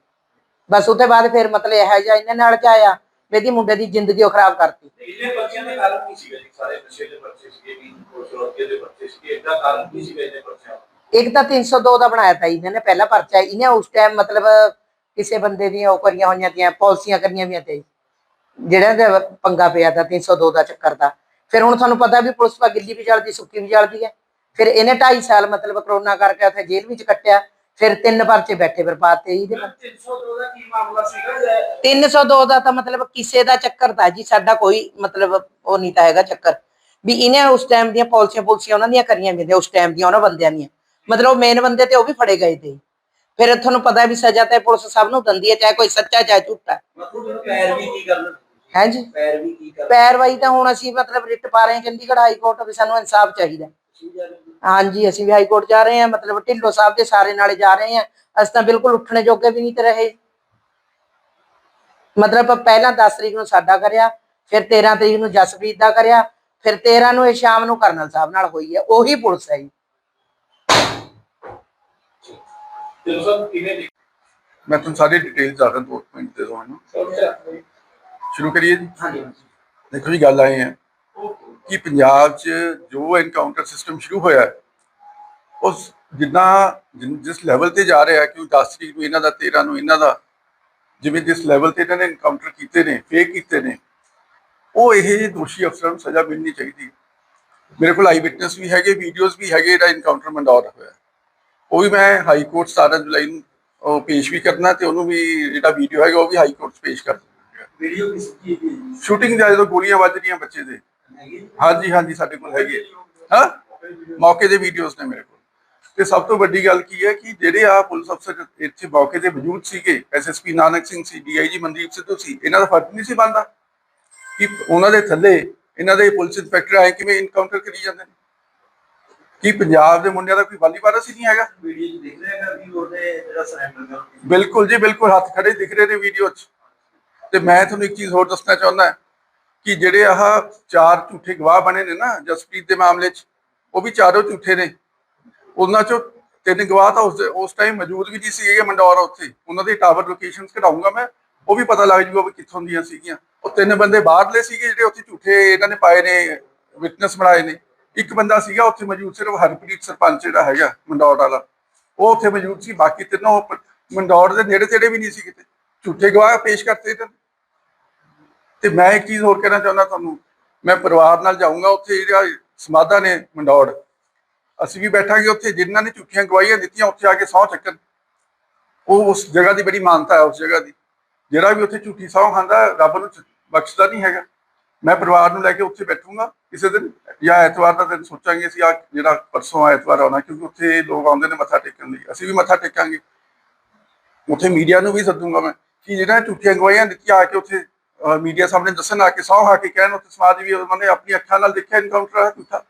ਬਸ ਉਹਦੇ ਬਾਅਦ ਫਿਰ ਮਤਲਬ ਇਹੋ ਜਿਹਾ ਇਹਨਾਂ ਨਾਲ ਚ ਆਇਆ ਇਹਦੀ ਮੁੰਡੇ ਦੀ ਜ਼ਿੰਦਗੀ ਉਹ ਖਰਾਬ ਕਰਤੀ। ਇਹਦੇ ਬੱਚਿਆਂ ਦੇ ਕਾਰਨ ਕੀ ਸੀਗਾ ਸਾਰੇ ਨਸ਼ੇ ਦੇ ਬੱਚੇ ਸੀਗੇ ਵੀ ਸ਼ਰੋਤੀਏ ਦੇ ਬੱਚੇ ਸੀਗੇ। ਇਹਦਾ ਕਾਰਨ ਕੀ ਸੀਗਾ ਇਹਦੇ ਬੱਚਿਆਂ? ਇੱਕ ਤਾਂ 302 ਦਾ ਬਣਾਇਆ ਤਾ ਇਹਨਾਂ ਨੇ ਪਹਿਲਾ ਪਰਚਾ। ਇਹਨੇ ਉਸ ਟਾਈਮ ਮਤਲਬ ਕਿਸੇ ਬੰਦੇ ਦੀਆਂ ਉਹ ਕਰੀਆਂ ਹੋਈਆਂ ਤੀਆਂ ਪਾਲਿਸੀਆਂ ਕਰੀਆਂ ਵੀਆਂ ਤੇ ਜਿਹੜਾ ਦਾ ਪੰਗਾ ਪਿਆ ਤਾਂ 302 ਦਾ ਚੱਕਰ ਦਾ। ਫਿਰ ਹੁਣ ਤੁਹਾਨੂੰ ਪਤਾ ਵੀ ਪੁਲਿਸ ਪਾ ਗਿੱਲੀ ਵੀ ਚੱਲਦੀ ਸੁੱਕੀ ਵੀ ਚੱਲਦੀ ਹੈ। ਫਿਰ ਇਹਨੇ 2.5 ਸਾਲ ਮਤਲਬ ਕਰੋਨਾ ਕਰਕੇ ਉੱਥੇ ਜੇਲ੍ਹ ਵਿੱਚ ਕੱਟਿਆ। ਫਿਰ ਤਿੰਨ ਪਰਚੇ ਬੈਠੇ ਫਿਰ ਪਾਤੇ ਇਹਦੇ ਪਰ 302 ਦਾ ਕੀ ਮਾਮਲਾ ਸੀਗਾ ਜਾਂ 302 ਦਾ ਤਾਂ ਮਤਲਬ ਕਿਸੇ ਦਾ ਚੱਕਰ ਤਾਂ ਜੀ ਸਾਡਾ ਕੋਈ ਮਤਲਬ ਉਹ ਨਹੀਂ ਤਾਂ ਹੈਗਾ ਚੱਕਰ। ਵੀ ਇਹਨੇ ਉਸ ਟਾਈਮ ਦੀਆਂ ਪਾਲਿਸੀਆਂ ਪੁਲਸੀਆਂ ਉਹਨਾਂ ਦੀਆਂ ਕਰੀਆਂ ਵੀ ਉਸ ਟਾਈਮ ਦੀਆਂ ਉਹਨਾਂ ਬੰਦਿਆਂ ਦੀਆਂ। ਮਤਲਬ ਮੇਨ ਬੰਦੇ ਤੇ ਉਹ ਵੀ ਫੜੇ ਗਏ ਤੇ। ਫਿਰ ਤੁਹਾਨੂੰ ਪਤਾ ਵੀ ਸਜ਼ਾ ਤੇ ਪੁਲਿਸ ਸਭ ਨੂੰ ਦਿੰਦੀ ਹੈ ਚਾਹੇ ਕੋਈ ਸੱਚਾ ਚਾਹੇ ਝੂਠਾ। ਮਤਲਬ ਹੁਣ ਪੈਰ ਵੀ ਕੀ ਕਰਨਾ? ਹੈ ਜੀ? ਪੈਰ ਵੀ ਕੀ ਕਰਨਾ ਪੈਰਵਾਈ ਤਾਂ ਹੁਣ ਅਸੀਂ ਮਤਲਬ ਰਿਟ ਪਾ ਰਹੇ ਹਾਂ ਚੰਡੀਗੜ੍ਹ ਹਾਈ ਕੋਰਟ ਵੀ ਸਾਨੂੰ ਇਨਸਾਫ ਚਾਹੀਦਾ। ਹਾਂਜੀ ਅਸੀਂ ਵੀ ਹਾਈ ਕੋਰਟ ਜਾ ਰਹੇ ਹਾਂ ਮਤਲਬ ਢਿੱਲੋਂ ਸਾਹਿਬ ਦੇ ਸਾਰੇ ਨਾਲੇ ਜਾ ਰਹੇ ਹਾਂ। ਅਸੀਂ ਤਾਂ ਬਿਲਕੁਲ ਉੱਠਣੇ ਜੋਗੇ ਵੀ ਨਹੀਂ ਤੇ ਰਹੇ। ਮਤਲਬ ਪਹਿਲਾਂ 10 ਤਰੀਕ ਨੂੰ ਸਾਡਾ ਕਰਿਆ ਫਿਰ 13 ਤਰੀਕ ਨੂੰ ਜਸਪ੍ਰੀਤ ਦਾ ਕਰਿਆ ਫਿਰ 13 ਨੂੰ ਇਹ ਸ਼ਾਮ ਨੂੰ ਕਰਨਲ ਸਾਹਿਬ ਨਾਲ ਹੋਈ ਹੈ ਉਹੀ ਪੁਲਿਸ ਹੈ ਜੀ। ਮੈਂ ਤੁਹਾਨੂੰ ਸਾਰੀ ਡਿਟੇਲ ਜ਼ਿਆਦਾ ਦੋ ਪੁਆਇੰਟ ਦੇ ਦਵਾਂਗਾ ਸ਼ੁਰੂ ਕਰੀਏ ਜੀ? ਹਾਂਜੀ ਦੇਖੋ ਜੀ ਗੱਲ ਆਏ ਹੈ। ਕਿ ਪੰਜਾਬ 'ਚ ਜੋ ਐਨਕਾਊਂਟਰ ਸਿਸਟਮ ਸ਼ੁਰੂ ਹੋਇਆ ਹੈ, ਉਸ ਜਿਨ- ਜਿਸ ਲੈਵਲ ਤੇ ਜਾ ਰਿਹਾ ਕਿ 10 ਤਰੀਕ ਨੂੰ ਇਹਨਾਂ ਦਾ 13 ਨੂੰ ਇਹਨਾਂ ਦਾ ਜਿਵੇਂ ਜਿਸ ਲੈਵਲ ਤੇ ਇਹਨਾਂ ਨੇ ਐਨਕਾਊਂਟਰ ਕੀਤੇ ਨੇ ਫੇਕ ਕੀਤੇ ਨੇ ਉਹ ਇਹ ਦੋਸ਼ੀ ਅਫਸਰਾਂ ਨੂੰ ਸਜ਼ਾ ਮਿਲਣੀ ਚਾਹੀਦੀ ਹੈ। ਮੇਰੇ ਕੋਲ ਆਈ ਵਿਟਨੈਸ ਵੀ ਹੈਗੇ ਵੀਡੀਓਜ਼ ਵੀ ਹੈਗੇ ਇਹਦਾ ਐਨਕਾਊਂਟਰ ਮੰਡੌਰ ਹੋਇਆ ਉਹ ਵੀ ਮੈਂ ਹਾਈ ਕੋਰਟ 17 ਜੁਲਾਈ ਨੂੰ ਪੇਸ਼ ਵੀ ਕਰਨਾ ਤੇ ਉਹਨੂੰ ਵੀ ਜਿਹੜਾ ਵੀਡੀਓ ਹੈਗਾ ਉਹ ਵੀ ਹਾਈ ਕੋਰਟ 'ਚ ਪੇਸ਼ ਕਰ ਦਿੰਦਾ ਵੀਡੀਓ ਕਿਸ ਕੀ ਦੀ ਸ਼ੂਟਿੰਗ ਦਾ ਜਦੋਂ ਗੋਲੀਆਂ ਵੱਜ ਰਹੀਆਂ ਬੱਚੇ ਦੇ। ਹਾਂਜੀ ਹਾਂਜੀ ਸਾਡੇ ਕੋਲ ਹੈਗੇ। ਹਾਂ? ਮੌਕੇ ਦੇ ਵੀਡੀਓਜ਼ ਨੇ ਮੇਰੇ ਕੋਲ। ਤੇ ਸਭ ਤੋਂ ਵੱਡੀ ਗੱਲ ਕੀ ਹੈ ਕਿ ਜਿਹੜੇ ਆ ਪੁਲਿਸ ਅਫਸਰ ਇੱਥੇ ਮੌਕੇ ਤੇ ਮੌਜੂਦ ਸੀਗੇ ਐਸਐਸਪੀ ਨਾਨਕ ਸਿੰਘ ਸੀ ਡੀਆਈਜੀ ਮਨਦੀਪ ਸਿੱਧੂ ਸੀ ਇਹਨਾਂ ਦਾ ਫ਼ਰਕ ਨਹੀਂ ਸੀ ਬਣਦਾ? ਕਿ ਉਹਨਾਂ ਦੇ ਥੱਲੇ ਇਹਨਾਂ ਦੇ ਪੁਲਿਸ ਇੰਸਪੈਕਟਰ ਆਏ ਕਿਵੇਂ ਇਨਕਾਊਂਟਰ ਕਰੀ ਜਾਂਦੇ ਨੇ? ਕੀ ਪੰਜਾਬ ਦੇ ਮੁੰਡਿਆਂ ਦਾ ਕੋਈ ਵਾਲੀ ਵਾਰਸ ਹੀ ਨਹੀਂ ਹੈਗਾ? ਵੀਡੀਓ ਚ ਦੇਖ ਰਹੇ ਹੈਗਾ ਵੀ ਉਹਨੇ ਜਿਹੜਾ ਸਰੈਂਡਰ ਕਰ ਬਿਲਕੁਲ ਜੀ ਬਿਲਕੁਲ ਹੱਥ ਖੜੇ ਦਿਖ ਰਹੇ ਨੇ ਵੀਡੀਓ 'ਚ। ਤੇ ਮੈਂ ਤੁਹਾਨੂੰ ਇੱਕ ਚੀਜ਼ ਹੋਰ ਦੱਸਣਾ ਚਾਹੁੰਦਾ ਕਿ ਜਿਹੜੇ ਆਹ ਚਾਰ ਝੂਠੇ ਗਵਾਹ ਬਣੇ ਨੇ ਨਾ ਜਸਪ੍ਰੀਤ ਦੇ ਮਾਮਲੇ 'ਚ, ਉਹ ਵੀ ਚਾਰੋਂ ਝੂਠੇ ਨੇ। ਉਹਨਾਂ 'ਚੋਂ ਤਿੰਨ ਗਵਾਹ ਤਾਂ ਉਸ ਉਸ ਟਾਈਮ ਮੌਜੂਦ ਵੀ ਨਹੀਂ ਸੀਗੇ ਮੰਡੌਰ ਉੱਥੇ। ਉਹਨਾਂ ਦੀ ਟਾਵਰ ਲੋਕੇਸ਼ਨਸ ਕਢਾਉਂਗਾ ਮੈਂ, ਉਹ ਵੀ ਪਤਾ ਲੱਗ ਜੂਗਾ ਵੀ ਕਿੱਥੋਂ ਦੀਆਂ ਸੀਗੀਆਂ। ਉਹ ਤਿੰਨ ਬੰਦੇ ਬਾਹਰਲੇ ਸੀਗੇ ਜਿਹੜੇ ਉੱਥੇ ਝੂਠੇ ਇਹਨਾਂ ਨੇ ਪਾਏ ਨੇ ਵਿਟਨੈਸ ਬਣਾਏ ਨੇ। ਇੱਕ ਬੰਦਾ ਸੀਗਾ ਉੱਥੇ ਮੌਜੂਦ ਸਿਰਫ ਹਰਪ੍ਰੀਤ ਸਰਪੰਚ ਜਿਹੜਾ ਹੈਗਾ ਮੰਡੌਰ ਵਾਲਾ। ਉਹ ਉੱਥੇ ਮੌਜੂਦ ਸੀ, ਬਾਕੀ ਤਿੰਨੋਂ ਪ- ਮੰਡੌਰ ਦੇ ਨੇੜੇ ਤੇੜੇ ਵੀ ਨਹੀਂ ਸੀ ਕਿਤੇ। ਝੂਠੇ ਗਵਾਹ ਪੇਸ਼ ਕਰਤੇ ਇਹਨਾਂ ਤੇ ਮੈਂ ਇੱਕ ਚੀਜ਼ ਹੋਰ ਕਹਿਣਾ ਚਾਹੁੰਦਾ ਤੁਹਾਨੂੰ, ਮੈਂ ਪਰਿਵਾਰ ਨਾਲ ਜਾਊਂਗਾ, ਉੱਥੇ ਜਿਹੜਾ ਸਮਾਧਾ ਨੇ ਮੰਡੌੜ, ਅਸੀਂ ਵੀ ਬੈਠਾਂਗੇ ਉੱਥੇ, ਜਿਨ੍ਹਾਂ ਨੇ ਝੂਠੀਆਂ ਗਵਾਹੀਆਂ ਦਿੱਤੀਆਂ, ਉੱਥੇ ਆ ਕੇ ਸਹੁੰ ਚੱਕਣ। ਉਹ ਉਸ ਜਗ੍ਹਾ ਦੀ ਬੜੀ ਮਾਨਤਾ ਹੈ, ਉਸ ਜਗ੍ਹਾ ਦੀ। ਜਿਹੜਾ ਵੀ ਉੱਥੇ ਝੂਠੀ ਸਹੁੰ ਖਾਂਦਾ, ਰੱਬ ਨੂੰ ਬਖਸ਼ਦਾ ਨਹੀਂ ਹੈਗਾ। ਮੈਂ ਪਰਿਵਾਰ ਨੂੰ ਲੈ ਕੇ ਉੱਥੇ ਬੈਠੂੰਗਾ, ਕਿਸੇ ਦਿਨ, ਜਾਂ ਐਤਵਾਰ ਦਾ ਦਿਨ ਸੋਚਾਂਗੇ ਅਸੀਂ, ਆ ਜਿਹੜਾ ਪਰਸੋਂ ਐਤਵਾਰ ਆਉਣਾ, ਕਿਉਂਕਿ ਉੱਥੇ ਲੋਕ ਆਉਂਦੇ ਨੇ ਮੱਥਾ ਟੇਕਣ ਲਈ। ਅਸੀਂ ਵੀ ਮੱਥਾ ਟੇਕਾਂਗੇ। ਉੱਥੇ ਮੀਡੀਆ ਨੂੰ ਵੀ ਸੱਦੂਗਾ ਮੈਂ। ਕਿ ਜਿਹੜਾ ਝੂਠੀਆਂ ਗਵਾਹੀਆਂ ਦਿੱਤੀਆਂ ਆ ਕੇ ਉੱਥੇ ਮੀਡੀਆ ਸਾਹਮਣੇ ਦੱਸਣ ਆ ਕੇ ਸਹੁੰ ਆ ਕੇ ਕਹਿਣ ਉੱਥੇ ਸਮਾਜ ਵੀ ਉਹਨਾਂ ਨੇ ਆਪਣੀ ਅੱਖਾਂ ਨਾਲ ਦੇਖਿਆ ਐਨਕਾਊਂਟਰ ਆ ਝੂਠਾ।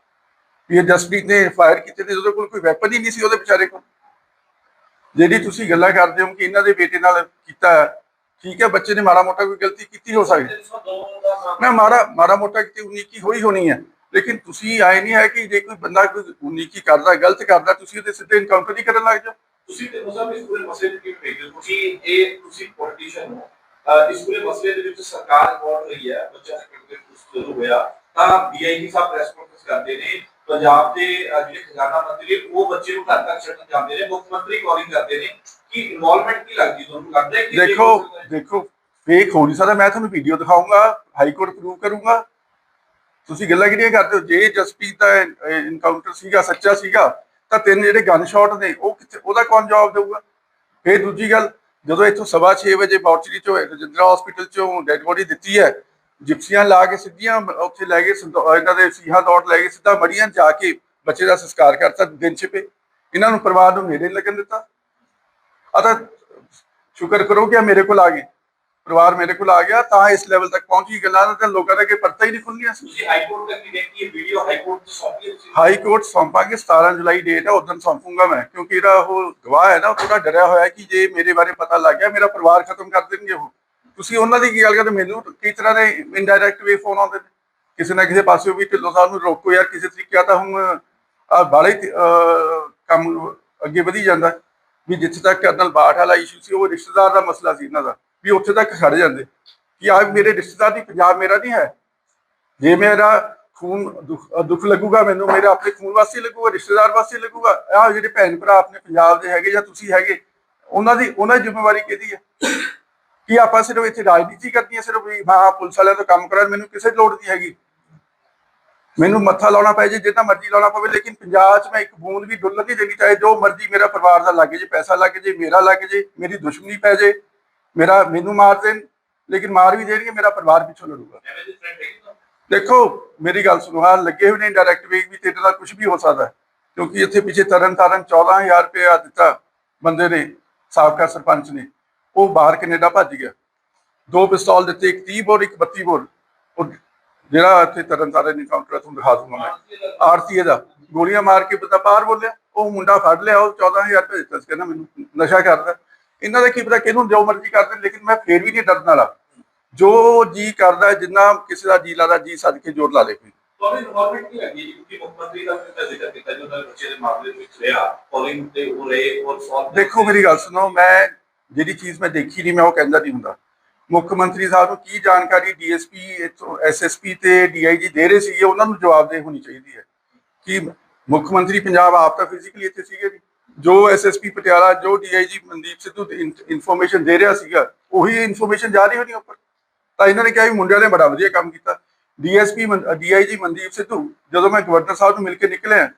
ਵੀ ਜਸਪ੍ਰੀਤ ਨੇ ਫਾਇਰ ਕੀਤੇ ਤੇ ਉਹਦੇ ਕੋਲ ਕੋਈ ਵੈਪਨ ਹੀ ਨਹੀਂ ਸੀ ਉਹਦੇ ਵਿਚਾਰੇ ਕੋਲ। ਜਿਹੜੀ ਤੁਸੀਂ ਗੱਲਾਂ ਕਰਦੇ ਹੋ ਕਿ ਇਹਨਾਂ ਦੇ ਬੇਟੇ ਨਾਲ ਕੀਤਾ ਹੈ, ਠੀਕ ਹੈ ਬੱਚੇ ਨੇ ਮਾੜਾ ਮੋਟਾ ਕੋਈ ਗਲਤੀ ਕੀਤੀ ਹੋ ਸਕਦੀ 302 ਦਾ ਮਾਮਲਾ ਮਾੜਾ ਮਾੜਾ ਮੋਟਾ ਕਿਤੇ ਉਨੀਕੀ ਹੋਈ ਹੋਣੀ ਹੈ ਲੇਕਿਨ ਤੁਸੀਂ ਆਏ ਨਹੀਂ ਹੈ ਕਿ ਜੇ ਕੋਈ ਬੰਦਾ ਕੋਈ ਉਨੀਕੀ ਕਰਦਾ ਗਲਤ ਕਰਦਾ ਤੁਸੀਂ ਉਹਦੇ ਸਿੱਧੇ ਇਨਕਾਊਂਟਰ ਹੀ ਕਰਨ ਲੱਗ ਜਾਓ। ਤੁਸੀਂ ਤੇ ਮੁਸਾ ਇਸ ਪੂਰੇ ਮਸਲੇ ਨੂੰ ਕਿਵੇਂ ਵੇਖਦੇ ਹੋ? ਤੁਸੀਂ ਇਹ ਤੁਸੀਂ ਪੋਲੀਟੀਸ਼ੀਅਨ ਹੋ ਇਸ ਪੂਰੇ ਮਸਲੇ ਦੇ ਵਿੱਚ ਸਰਕਾਰ ਇਨਵੋਲਵ ਰਹੀ ਹੈ? ਬੱਚਾ ਸੈਕਟਰੀ ਸ਼ੁਰੂ ਹੋਇਆ ਤਾਂ ਡੀਆਈਜੀ ਸਾਹਿਬ ਪ੍ਰੈਸ ਕਾਨਫਰੰਸ ਕਰਦੇ ਨੇ ਪੰਜਾਬ ਦੇ ਜਿਹੜੇ ਖਜ਼ਾਨਾ ਮੰਤਰੀ ਉਹ ਬੱਚੇ ਨੂੰ ਘਰ ਤੱਕ ਛੱਡਣ ਜਾਂਦੇ ਨੇ ਮੁੱਖ ਮੰਤਰੀ ਕਾਲਿੰਗ ਕਰਦੇ ਨੇ ਕਿ ਇਨਵੋਲਵਮੈਂਟ ਕੀ ਲੱਗਦੀ ਤੁਹਾਨੂੰ? ਲੱਗਦਾ ਹੈ ਕਿ ਦੇਖੋ? ਦੇਖੋ ਫੇਕ ਹੋ ਨਹੀਂ ਸਕਦਾ ਮੈਂ ਤੁਹਾਨੂੰ ਵੀਡੀਓ ਦਿਖਾਊਂਗਾ ਹਾਈ ਕੋਰਟ ਪ੍ਰੂਵ ਕਰੂੰਗਾ। ਤੁਸੀਂ ਗੱਲਾਂ ਕਿਹੜੀਆਂ ਕਰਦੇ ਹੋ? ਜੇ ਜਸਪ੍ਰੀਤ ਦਾ ਇਨਕਾਊਂਟਰ ਸੀਗਾ ਸੱਚਾ ਸੀਗਾ ਤਾਂ ਤਿੰਨ ਜਿਹੜੇ ਗਨ ਸ਼ਾਟ ਨੇ, ਉਹ ਕਿੱਥੇ ਉਹਦਾ ਕੌਣ ਜਵਾਬ ਦੇਊਗਾ? ਫੇਰ ਦੂਜੀ ਗੱਲ, ਜਦੋਂ ਇੱਥੋਂ ਸਵਾ 6 ਵਜੇ ਮੌਰਚਰੀ ਚੋਂ ਰਜਿੰਦਰਾ ਹਸਪੀਟਲ ਚੋਂ ਡੈਡ ਬੋਡੀ ਦਿੱਤੀ ਹੈ ਜਿਪਸੀਆਂ ਲਾ ਕੇ ਸਿੱਧੀਆਂ, ਉੱਥੇ ਲੈ ਗਏ ਇਹਨਾਂ ਦੇ ਸੀਹਾ ਦੌੜ ਲੈ ਗਏ, ਸਿੱਧਾ ਮੜੀਆਂ ਜਾ ਕੇ ਬੱਚੇ ਦਾ ਸੰਸਕਾਰ ਕਰਤਾ, ਦਿਨ ਛਿਪੇ ਇਹਨਾਂ ਨੂੰ ਪਰਿਵਾਰ ਨੂੰ ਨੇੜੇ ਲੱਗਣ ਦਿੱਤਾ। ਆ ਤਾਂ ਸ਼ੁਕਰ ਕਰੋ ਕਿ ਮੇਰੇ ਕੋਲ ਆ ਗਏ। ਪਰਿਵਾਰ ਮੇਰੇ ਕੋਲ ਆ ਗਿਆ ਤਾਂ ਇਸ ਲੈਵਲ ਤੱਕ ਪਹੁੰਚੀ ਗੱਲਾਂ ਤਾਂ ਲੋਕਾਂ ਦੇ ਅੱਗੇ ਪਰਤਾ ਹੀ ਨਹੀਂ ਖੁੱਲੀਆਂ ਸੀ। ਹਾਈ ਕੋਰਟ ਤੱਕ ਦੇਖੀ ਇਹ ਵੀਡੀਓ ਹਾਈ ਕੋਰਟ ਚ ਸੌਂਪੀ ਹਾਈ ਕੋਰਟ ਸੌਂਪਾਂਗੇ 17 ਜੁਲਾਈ ਡੇਟ ਹੈ ਉਦੋਂ ਸੌਂਪੂੰਗਾ ਮੈਂ ਕਿਉਂਕਿ ਜਿਹੜਾ ਉਹ ਗਵਾਹ ਹੈ ਨਾ ਉਹ ਥੋੜਾ ਡਰਿਆ ਹੋਇਆ ਕਿ ਜੇ ਮੇਰੇ ਬਾਰੇ ਪਤਾ ਲੱਗ ਗਿਆ ਮੇਰਾ ਪਰਿਵਾਰ ਖਤਮ ਕਰ ਦੇਣਗੇ ਉਹ। ਤੁਸੀਂ ਉਹਨਾਂ ਦੀ ਕੀ ਗੱਲ ਕਰਦੇ? ਮੈਨੂੰ ਕਈ ਤਰ੍ਹਾਂ ਦੇ ਇਨਡਾਇਰੈਕਟ ਵੇ ਫੋਨ ਆਉਂਦੇ ਨੇ। ਕਿਸੇ ਨਾ ਕਿਸੇ ਪਾਸੇ ਵੀ ਢਿੱਲੋਂ ਸਾਹਿਬ ਨੂੰ ਰੋਕੋ ਯਾਰ ਕਿਸੇ ਤਰੀਕੇ ਤਾਂ ਹੁਣ ਆ ਬਾਲੇ ਕੰਮ ਅੱਗੇ ਵਧੀ ਜਾਂਦਾ। ਵੀ ਜਿੱਥੇ ਤੱਕ ਕਰਨਲ ਬਾਠ ਵਾਲਾ ਇਸ਼ੂ ਸੀ ਉਹ ਰਿਸ਼ਤੇਦਾਰ ਦਾ ਮਸਲਾ ਸੀ ਇਹਨਾਂ ਦਾ। ਵੀ ਉੱਥੇ ਤੱਕ ਖੜ ਜਾਂਦੇ। ਕਿ ਆ ਮੇਰੇ ਰਿਸ਼ਤੇਦਾਰ ਦੀ ਪੰਜਾਬ ਮੇਰਾ ਨਹੀਂ ਹੈ। ਜੇ ਮੇਰਾ ਖੂਨ ਦੁੱਖ ਦੁੱਖ ਲੱਗੂਗਾ ਮੈਨੂੰ, ਮੇਰੇ ਆਪਣੇ ਖੂਨ ਵਾਸਤੇ ਲੱਗੂਗਾ, ਰਿਸ਼ਤੇਦਾਰ ਵਾਸਤੇ ਲੱਗੂਗਾ ਆ ਜਿਹੜੇ ਭੈਣ ਭਰਾ ਆਪਣੇ ਪੰਜਾਬ ਦੇ ਹੈਗੇ ਜਾਂ ਤੁਸੀਂ ਹੈਗੇ, ਉਹਨਾਂ ਦੀ ਉਹਨਾਂ ਦੀ ਜ਼ਿੰਮੇਵਾਰੀ ਕਿਹਦੀ ਹੈ? ਕਿ ਆਪਾਂ ਸਿਰਫ ਇੱਥੇ ਰਾਜਨੀਤੀ ਕਰਨੀ ਹੈ, ਸਿਰਫ ਵੀ ਹਾਂ ਪੁਲਿਸ ਵਾਲਿਆਂ ਤੋਂ ਕੰਮ ਕਰਾਂ ਮੈਨੂੰ ਕਿਸੇ ਲੋੜ ਨਹੀਂ ਹੈਗੀ। ਮੈਨੂੰ ਮੱਥਾ ਲਾਉਣਾ ਪੈ ਜੇ ਜਿੰਨਾ ਮਰਜ਼ੀ ਲਾਉਣਾ ਪਵੇ, ਲੇਕਿਨ ਪੰਜਾਬ 'ਚ ਮੈਂ ਇੱਕ ਬੂੰਦ ਵੀ ਡੁੱਲ ਨਹੀਂ ਦੇਣੀ ਚਾਹੇ ਜੋ ਮਰਜ਼ੀ ਮੇਰਾ ਪਰਿਵਾਰ ਦਾ ਲੱਗ ਜੇ, ਪੈਸਾ ਲੱਗ ਜੇ, ਮੇਰਾ ਲੱਗ ਜੇ, ਮੇਰੀ ਦੁਸ਼ਮਣੀ ਪੈ ਜੇ ਮੇਰਾ ਮੈਨੂੰ ਮਾਰ ਦੇਣ, ਲੇਕਿਨ ਮਾਰ ਵੀ ਦੇਣਗੇ, ਮੇਰਾ ਪਰਿਵਾਰ ਪਿੱਛੋਂ ਲੜੂਗਾ। ਦੇਖੋ, ਮੇਰੀ ਗੱਲ ਸੁਣੋ ਹਾਂ ਲੱਗੇ ਹੋਏ ਨੇ ਡਾਇਰੈਕਟ ਵੇਗ ਵੀ ਤੇਰੇ ਨਾਲ ਕੁਝ ਵੀ ਹੋ ਸਕਦਾ ਕਿਉਂਕਿ ਇੱਥੇ ਪਿੱਛੇ ਤਰਨ ਤਾਰਨ 14000 ਰੁਪਏ ਆ ਦਿੱਤਾ ਬੰਦੇ ਨੇ, ਸਾਬਕਾ ਸਰਪੰਚ ਨੇ। ਉਹ ਬਾਹਰ ਕੈਨੇਡਾ ਭੱਜ ਗਿਆ। ਦੋ ਪਿਸਤੌਲ ਦਿੱਤੇ, ਇੱਕ 30 ਬੋਰ, ਇੱਕ 32 ਬੋਰ। ਉਹ ਜਿਹੜਾ ਇੱਥੇ ਤਰਨ ਤਾਰਨ ਇਨਕਾਊਂਟਰ ਤੁਹਾਨੂੰ ਦਿਖਾ ਦੂੰਗਾ ਮੈਂ। ਆਰਤੀ ਦਾ, ਗੋਲੀਆਂ ਮਾਰ ਕੇ ਬੰਦਾ ਬਾਹਰ ਬੋਲਿਆ, ਉਹ ਮੁੰਡਾ ਫੜ ਲਿਆ, ਉਹ 14000 ਰੁਪਏ ਦਿੱਤਾ ਸੀ, ਕਹਿੰਦਾ ਮੈਨੂੰ ਨਸ਼ਾ ਕਰਦਾ। ਇਹਨਾਂ ਦਾ ਕੀ ਪਤਾ ਕਿਹਨੂੰ ਜੋ ਮਰਜ਼ੀ ਕਰਦੇ ਲੇਕਿਨ ਮੈਂ ਫੇਰ ਵੀ ਨਹੀਂ ਡਰਨ ਵਾਲਾ। ਜੋ ਜੀ ਕਰਦਾ ਜਿੰਨਾ ਕਿਸੇ ਦਾ ਜੀ ਲਾਦਾ ਜੀ ਸੱਦ ਕੇ ਜੋਰ ਲਾ ਲੇ ਕੋਈ। ਤੁਹਾਨੂੰ ਇਨਵੋਲਵਮੈਂਟ ਕੀ ਲੱਗੀ ਜੀ? ਕਿਉਂਕਿ ਮੁੱਖ ਮੰਤਰੀ ਦਾ ਫਿਰ ਜ਼ਿਕਰ ਕੀਤਾ ਜੋ ਉਹਨਾਂ ਦੇ ਬੱਚੇ ਦੇ ਮਾਮਲੇ ਦੇ ਵਿੱਚ ਰਿਹਾ। ਪੋਲਿੰਗ ਤੇ ਉਹ ਰਹੇ ਔਰ ਸੌਲਵ ਦੇਖੋ ਮੇਰੀ ਗੱਲ ਸੁਣੋ ਮੈਂ ਜਿਹੜੀ ਚੀਜ਼ ਮੈਂ ਦੇਖੀ ਨਹੀਂ ਮੈਂ ਉਹ ਕਹਿੰਦਾ ਨਹੀਂ ਹੁੰਦਾ। ਮੁੱਖ ਮੰਤਰੀ ਸਾਹਿਬ ਨੂੰ ਕੀ ਜਾਣਕਾਰੀ ਡੀਐਸਪੀ ਐਸਐਸਪੀ ਤੇ ਡੀਆਈਜੀ ਦੇ ਰਹੇ ਸੀਗੇ ਉਹਨਾਂ ਨੂੰ ਜਵਾਬਦੇਹ ਹੋਣੀ ਚਾਹੀਦੀ ਹੈ। ਕਿ ਮੁੱਖ ਮੰਤਰੀ ਪੰਜਾਬ ਆਪ ਤਾਂ ਫਿਜ਼ੀਕਲੀ ਇੱਥੇ ਸੀਗੇ ਜੀ? ਜੋ ਐਸਐਸਪੀ ਪਟਿਆਲਾ, ਜੋ ਡੀਆਈਜੀ ਮਨਦੀਪ ਸਿੱਧੂ ਇਨਫੋਰਮੇਸ਼ਨ ਦੇ ਰਿਹਾ ਸੀਗਾ, ਉਹੀ ਇਨਫੋਰਮੇਸ਼ਨ ਜਾ ਰਹੀ ਹੋਣੀ ਉੱਪਰ। ਤਾਂ ਇਹਨਾਂ ਨੇ ਕਿਹਾ ਵੀ ਮੁੰਡਿਆਂ ਨੇ ਬੜਾ ਵਧੀਆ ਕੰਮ ਕੀਤਾ। ਡੀਐਸਪੀ ਡੀਆਈਜੀ ਮਨਦੀਪ ਸਿੱਧੂ, ਜਦੋਂ ਮੈਂ ਗਵਰਨਰ ਸਾਹਿਬ ਨੂੰ ਮਿਲ ਕੇ ਨਿਕਲਿਆ,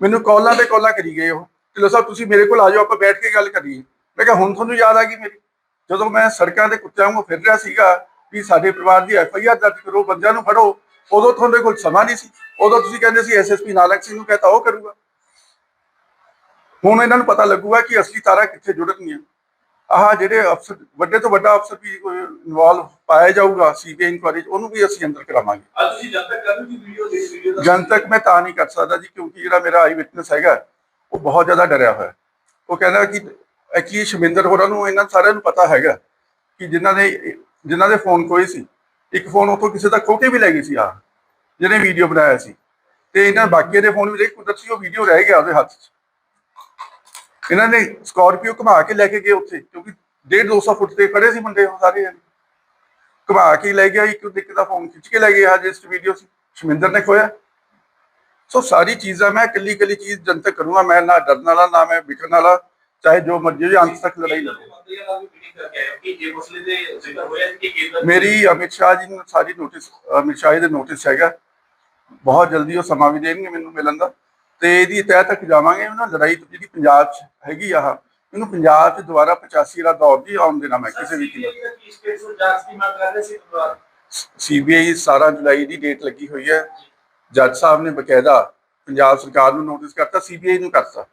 ਮੈਨੂੰ ਕਾਲਾਂ ਤੇ ਕਾਲਾਂ ਕਰੀ ਗਏ ਉਹ। ਢਿੱਲੋਂ ਸਾਹਿਬ ਤੁਸੀਂ ਮੇਰੇ ਕੋਲ ਆ ਜਾਓ, ਆਪਾਂ ਬੈਠ ਕੇ ਗੱਲ ਕਰੀਏ। ਮੈਂ ਕਿਹਾ, ਹੁਣ ਤੁਹਾਨੂੰ ਯਾਦ ਆ ਗਈ ਮੇਰੀ। ਜਦੋਂ ਮੈਂ ਸੜਕਾਂ ਤੇ ਕੁੱਤਿਆਂ ਵਾਂਗੂ ਫਿਰ ਰਿਹਾ ਸੀਗਾ ਵੀ ਸਾਡੇ ਪਰਿਵਾਰ ਦੀ ਐਫ ਆਈ ਆਰ ਦਰਜ ਕਰੋ, ਬੰਦਿਆਂ ਨੂੰ ਫੜੋ, ਉਦੋਂ ਤੁਹਾਡੇ ਕੋਲ ਸਮਾਂ ਨਹੀਂ ਸੀ। ਉਦੋਂ ਤੁਸੀਂ ਕਹਿੰਦੇ ਸੀ ਐਸਐਸਪੀ ਨਾਲਕ ਸਿੰਘ ਨੂੰ ਕਹਤਾ, ਉਹ ਕਰੂਗਾ। ਹੁਣ ਇਹਨਾਂ ਨੂੰ ਪਤਾ ਲੱਗੂਗਾ ਕਿ ਅਸਲੀ ਤਾਰਾਂ ਕਿੱਥੇ ਜੁੜਨਗੀਆਂ। ਆਹ ਜਿਹੜੇ ਅਫਸਰ ਵੱਡੇ ਤੋਂ ਵੱਡਾ ਅਫਸਰ ਵੀ ਇਨਵੋਲਵ ਪਾਇਆ ਜਾਊਗਾ ਸੀਬੀਆਈ ਇਨਕੁਆਇਰੀ ਉਹਨੂੰ ਵੀ ਅਸੀਂ ਅੰਦਰ ਕਰਾਵਾਂਗੇ। ਅੱਜ ਤੁਸੀਂ ਜਦ ਤੱਕ ਕਰ ਦੀ ਵੀਡੀਓ ਦੇ ਵੀਡੀਓ ਦਾ ਜਨ ਤੱਕ ਮੈਂ ਤਾਂ ਨਹੀਂ ਕਰ ਸਕਦਾ ਜੀ ਕਿਉਂਕਿ ਜਿਹੜਾ ਮੇਰਾ ਆਈ ਵਿਟਨੈਸ ਹੈਗਾ ਉਹ ਬਹੁਤ ਜ਼ਿਆਦਾ ਡਰਿਆ ਹੋਇਆ। ਉਹ ਕਹਿੰਦਾ ਕਿ ਐਕਚੁਅਲੀ ਸ਼ਮਿੰਦਰ ਹੋਰਾਂ ਨੂੰ ਇਹਨਾਂ ਸਾਰਿਆਂ ਨੂੰ ਪਤਾ ਹੈਗਾ ਕਿ ਜਿਨ੍ਹਾਂ ਦੇ ਜਿਨ੍ਹਾਂ ਦੇ ਫੋਨ ਕੋਈ ਸੀ। ਇੱਕ ਫੋਨ ਉਥੋਂ ਕਿਸੇ ਦਾ ਖੋ ਕੇ ਵੀ ਲੈ ਗਈ ਸੀ ਆ ਜਿਹਨੇ ਵੀਡੀਓ ਬਣਾਇਆ ਸੀ। ਤੇ ਇਹਨਾਂ ਬਾਕੀਆਂ ਦੇ ਫੋਨ ਵੀ ਦੇਖ ਕੁਦਰਤ ਉਹ ਵੀਡੀਓ ਰਹਿ ਗਿਆ ਉਹਦੇ ਹੱਥ 'ਚ। ਇਹਨਾਂ ਨੇ ਸਕਾਰਪੀਓ ਘੁਮਾ ਕੇ ਲੈ ਕੇ ਗਏ ਉੱਥੇ, ਕਿਉਂਕਿ 1.5 200 ਫੁੱਟ ਤੇ ਖੜੇ ਸੀ ਮੁੰਡੇ ਉਹ ਸਾਰੇ ਜਣੇ। ਘੁਮਾ ਕੇ ਲੈ ਗਿਆ, ਇੱਕ ਇੱਕ ਦਾ ਫੋਨ ਖਿੱਚ ਕੇ ਲੈ ਗਿਆ ਜਿਸ ਵੀਡੀਓ ਸੀ ਸ਼ਮਿੰਦਰ ਨੇ ਖੋਇਆ। ਸੋ ਸਾਰੀ ਚੀਜ਼ਾਂ ਮੈਂ ਇਕੱਲੀ ਇਕੱਲੀ ਚੀਜ਼ ਜਨਤਕ ਕਰੂੰਗਾ, ਮੈਂ ਨਾ ਡਰਨ ਵਾਲਾ, ਨਾ ਮੈਂ ਵਿਕਣ ਵਾਲਾ, ਚਾਹੇ ਜੋ ਮਰਜ਼ੀ ਹੋ ਅੰਤ ਤੱਕ ਲੜਾਈ ਲੜੋ। ਮੇਰੀ ਅਮਿਤ ਸ਼ਾਹ ਜੀ ਨੂੰ ਸਾਰੀ ਨੋਟਿਸ ਅਮਿਤ ਸ਼ਾਹ ਜੀ ਦੇ ਨੋਟਿਸ ਹੈਗਾ। ਬਹੁਤ ਜਲਦੀ ਉਹ ਸਮਾਂ ਵੀ ਦੇਣਗੇ ਮੈਨੂੰ ਮਿਲਣ ਦਾ। ਤੇ ਇਹਦੀ ਤਹਿ ਤੱਕ ਜਾਵਾਂਗੇ ਉਹਨਾਂ ਲੜਾਈ ਜਿਹੜੀ ਪੰਜਾਬ 'ਚ ਹੈਗੀ ਆਹ ਇਹਨੂੰ ਪੰਜਾਬ 'ਚ ਦੁਬਾਰਾ 85 ਦਾ ਦੌਰ ਦੀ ਆਉਣ ਦੇਣਾ ਮੈਂ ਕਿਸੇ ਵੀ ਕੀਮਤ ਸੀਬੀਆਈ 17 ਜੁਲਾਈ ਦੀ ਡੇਟ ਲੱਗੀ ਹੋਈ ਹੈ। ਜੱਜ ਸਾਹਿਬ ਨੇ ਬਕਾਇਦਾ ਪੰਜਾਬ ਸਰਕਾਰ ਨੂੰ ਨੋਟਿਸ ਕਰਤਾ ਸੀਬੀਆਈ ਨੂੰ ਕਰਤਾ।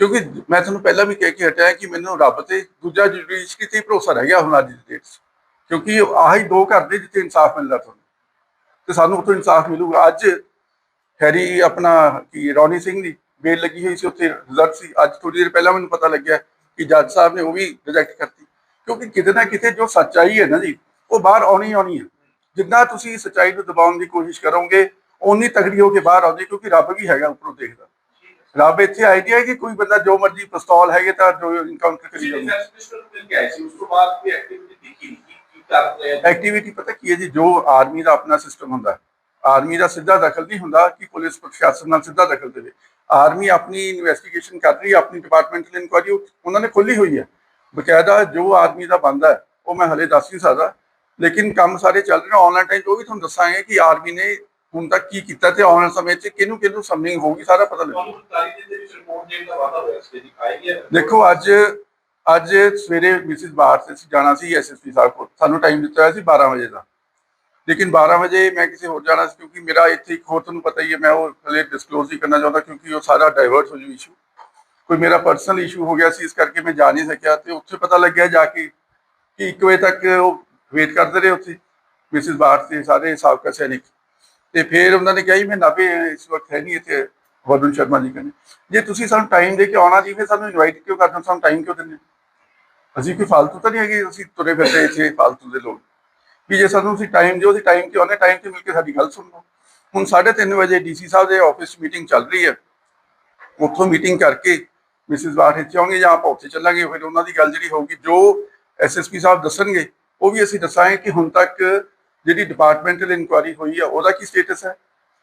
ਕਿਉਂਕਿ ਮੈਂ ਤੁਹਾਨੂੰ ਪਹਿਲਾਂ ਵੀ ਕਹਿ ਕੇ ਹਟਿਆ ਕਿ ਮੈਨੂੰ ਰੱਬ ਤੇ ਦੂਜਾ ਜੁਡੀਸ਼ਰੀ ਤੇ ਭਰੋਸਾ ਰਹਿ ਗਿਆ ਹੁਣ ਅੱਜ ਦੀ ਡੇਟ 'ਚ। ਕਿਉਂਕਿ ਆਹੀ ਦੋ ਘਰ ਦੇ ਜਿੱਥੇ ਇਨਸਾਫ ਮਿਲਦਾ ਤੁਹਾਨੂੰ। ਤੇ ਸਾਨੂੰ ਉੱਥੋਂ ਇਨਸਾਫ ਮਿਲੂਗਾ। ਅੱਜ ਹੈਰੀ ਆਪਣਾ ਕੀ ਰੌਣੀ ਸਿੰਘ ਦੀ ਬੇਲ ਲੱਗੀ ਹੋਈ ਸੀ ਉੱਥੇ ਰਿਜ਼ਲਟ ਸੀ। ਅੱਜ ਥੋੜੀ ਦੇਰ ਪਹਿਲਾਂ ਮੈਨੂੰ ਪਤਾ ਲੱਗਿਆ ਕਿ ਜੱਜ ਸਾਹਿਬ ਨੇ ਉਹ ਵੀ ਰਿਜੈਕਟ ਕਰਤੀ। ਕਿਉਂਕਿ ਕਿਤੇ ਨਾ ਕਿਤੇ ਜੋ ਸੱਚਾਈ ਹੈ ਨਾ ਜੀ ਉਹ ਬਾਹਰ ਆਉਣੀ ਆਉਣੀ ਹੈ। ਜਿੰਨਾ ਤੁਸੀਂ ਸੱਚਾਈ ਨੂੰ ਦਬਾਉਣ ਦੀ ਕੋਸ਼ਿਸ਼ ਕਰੋਗੇ ਓਨੀ ਤਗੜੀ ਹੋ ਕੇ ਬਾਹਰ ਆਉਂਦੀ ਕਿਉਂਕਿ ਰੱਬ ਵੀ ਹੈਗਾ ਉੱਪਰੋਂ ਦੇਖਦਾ। ਰੱਬ ਇੱਥੇ ਆਈਡੀਆ ਹੈ ਕਿ ਕੋਈ ਬੰਦਾ ਜੋ ਮਰਜ਼ੀ ਪਿਸਤੌਲ ਹੈਗੇ ਤਾਂ ਜੋ ਇਨਕਾਊਂਟਰ ਕਰੀ ਕੋਈ ਐਕਟੀਵਿਟੀ ਪਤਾ ਕੀ ਹੈ ਜੀ ਜੋ ਆਰਮੀ ਦਾ ਆਪਣਾ ਸਿਸਟਮ ਹੁੰਦਾ। ਆਰਮੀ ਦਾ ਸਿੱਧਾ ਦਖਲ ਨਹੀਂ ਹੁੰਦਾ ਕਿ ਪੁਲਿਸ ਪ੍ਰਸ਼ਾਸਨ ਨਾਲ ਸਿੱਧਾ ਦਖਲ ਦੇਵੇ। ਆਰਮੀ ਆਪਣੀ ਇਨਵੈਸਟੀਗੇਸ਼ਨ ਕਰ ਰਹੀ ਹੈ ਆਪਣੀ ਡਿਪਾਰਟਮੈਂਟਲ ਇਨਕੁਆਇਰੀ ਉਹਨਾਂ ਨੇ ਖੋਲੀ ਹੋਈ ਹੈ। ਬਕਾਇਦਾ ਜੋ ਆਰਮੀ ਦਾ ਬੰਦਾ ਹੈ ਉਹ ਮੈਂ ਹਲੇ ਦੱਸ ਨਹੀਂ ਸਕਦਾ। ਲੇਕਿਨ ਕੰਮ ਸਾਰੇ ਚੱਲ ਰਹੇ ਨੇ ਆਨਲਾਈਨ ਟਾਈਮ ਉਹ ਵੀ ਤੁਹਾਨੂੰ ਦੱਸਾਂਗੇ ਕਿ ਆਰਮੀ ਨੇ ਹੁਣ ਤੱਕ ਕੀ ਕੀਤਾ ਤੇ ਆਉਣ ਵਾਲੇ ਸਮੇਂ 'ਚ ਕਿਹਨੂੰ ਕਿਹਨੂੰ ਸਮਨਿੰਗ ਹੋਊਗੀ ਸਾਰਾ ਪਤਾ ਲੱਗੇਗਾ। ਸੀ? ਦੇਖੋ ਅੱਜ ਅੱਜ ਸਵੇਰੇ ਮਿਸਿਸ ਤੇ ਅਸੀਂ ਜਾਣਾ ਸੀ ਐਸਐਸਪੀ ਸਾਹਿਬ ਕੋਲ। ਸਾਨੂੰ ਟਾਈਮ ਦਿੱਤਾ ਹੋਇਆ ਸੀ 12 ਵਜੇ ਦਾ। ਲੇਕਿਨ 12 ਵਜੇ ਮੈਂ ਕਿਸੇ ਹੋਰ ਜਾਣਾ ਸੀ ਕਿਉਂਕਿ ਮੇਰਾ ਇੱਥੇ ਇੱਕ ਹੋਰ ਤੁਹਾਨੂੰ ਪਤਾ ਹੀ ਹੈ, ਮੈਂ ਉਹ ਹਲੇ ਡਿਸਕਲੋਜ਼ ਨਹੀਂ ਕਰਨਾ ਚਾਹੁੰਦਾ ਕਿਉਂਕਿ ਉਹ ਸਾਰਾ ਡਾਇਵਰਟ ਹੋ ਜੂ ਇਸ਼ੂ ਕੋਈ ਮੇਰਾ ਪਰਸਨਲ ਇਸ਼ੂ ਹੋ ਗਿਆ ਸੀ, ਇਸ ਕਰਕੇ ਮੈਂ ਜਾ ਨਹੀਂ ਸਕਿਆ ਤੇ ਉੱਥੇ ਪਤਾ ਲੱਗਿਆ ਜਾ ਕੇ ਕਿ 1 ਵਜੇ ਤੱਕ ਉਹ ਵੇਟ ਕਰਦੇ ਰਹੇ ਉੱਥੇ। ਮਿਸਿਸ ਬਾਰਟ ਦੇ ਸਾਰੇ ਸਾਬਕਾ ਸੈਨਿਕ। ਤੇ ਫਿਰ ਉਹਨਾਂ ਨੇ ਕਿਹਾ ਜੀ, ਮੈਂ ਨਾਭੇ ਇਸ ਵਕਤ ਹੈ ਨਹੀਂ ਇੱਥੇ, ਵਰੁਣ ਸ਼ਰਮਾ ਜੀ ਕਹਿੰਦੇ। ਜੇ ਤੁਸੀਂ ਸਾਨੂੰ ਟਾਈਮ ਦੇ ਕੇ ਆਉਣਾ ਜੀ, ਫਿਰ ਸਾਨੂੰ ਇਨਵਾਈਟ ਕਿਉਂ ਕਰਦੇ ਸਾਨੂੰ ਟਾਈਮ ਕਿਉਂ ਦਿੰਦੇ? ਅਸੀਂ ਕੋਈ ਫਾਲਤੂ ਤਾਂ ਨਹੀਂ ਹੈਗੇ, ਅਸੀਂ ਤੁਰੇ ਫਿਰਦੇ ਇੱਥੇ, ਫਾਲਤੂ ਦੇ ਲੋਕ। ਵੀ ਜੇ ਸਾਨੂੰ ਤੁਸੀਂ ਟਾਈਮ ਦਿਓ, ਅਸੀਂ ਟਾਈਮ ਤੇ ਆਉਂਦੇ ਟਾਈਮ ਤੇ ਮਿਲ ਕੇ ਸਾਡੀ ਗੱਲ ਸੁਣ ਲਓ। ਹੁਣ 3:30 ਵਜੇ ਡੀਸੀ ਸਾਹਿਬ ਦੇ ਆਫਿਸ 'ਚ ਮੀਟਿੰਗ ਚੱਲ ਰਹੀ ਹੈ। ਉੱਥੋਂ ਮੀਟਿੰਗ ਕਰਕੇ ਮਿਸਿਸ ਬਾਠ ਇੱਥੇ ਜਾਂ ਆਪਾਂ ਉੱਥੇ ਚੱਲਾਂਗੇ, ਫਿਰ ਉਹਨਾਂ ਦੀ ਗੱਲ ਜਿਹੜੀ ਹੋਊਗੀ, ਜੋ ਐਸਐਸਪੀ ਸਾਹਿਬ ਦੱਸਣਗੇ, ਉਹ ਵੀ ਅਸੀਂ ਦੱਸਾਂਗੇ ਕਿ ਹੁਣ ਤੱਕ ਜਿਹੜੀ ਡਿਪਾਰਟਮੈਂਟਲ ਇਨਕੁਆਇਰੀ ਹੋਈ ਹੈ ਉਹਦਾ ਕੀ ਸਟੇਟਸ ਹੈ?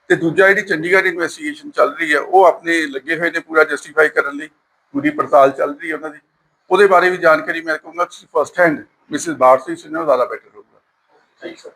ਤੇ ਦੂਜਾ ਜਿਹੜੀ ਚੰਡੀਗੜ੍ਹ ਇਨਵੈਸਟੀਗੇਸ਼ਨ ਚੱਲ ਰਹੀ ਹੈ, ਉਹ ਆਪਣੇ ਲੱਗੇ ਹੋਏ ਨੇ ਪੂਰਾ ਜਸਟੀਫਾਈ ਕਰਨ ਲਈ, ਪੂਰੀ ਪੜਤਾਲ ਚੱਲ ਰਹੀ ਹੈ ਉਹਨਾਂ ਦੀ। ਉਹਦੇ ਬਾਰੇ ਵੀ ਜਾਣਕਾਰੀ ਮੈਂ ਕਹੂੰਗਾ, ਤੁਸੀਂ ਫਸਟ ਹੈਂਡ ਮਿਸਿਸ ਬਾਠ ਤੋਂ ਜ਼ਿਆਦਾ ਬੈਟਰ ਹੋਊਗਾ ਠੀਕ ਸਰ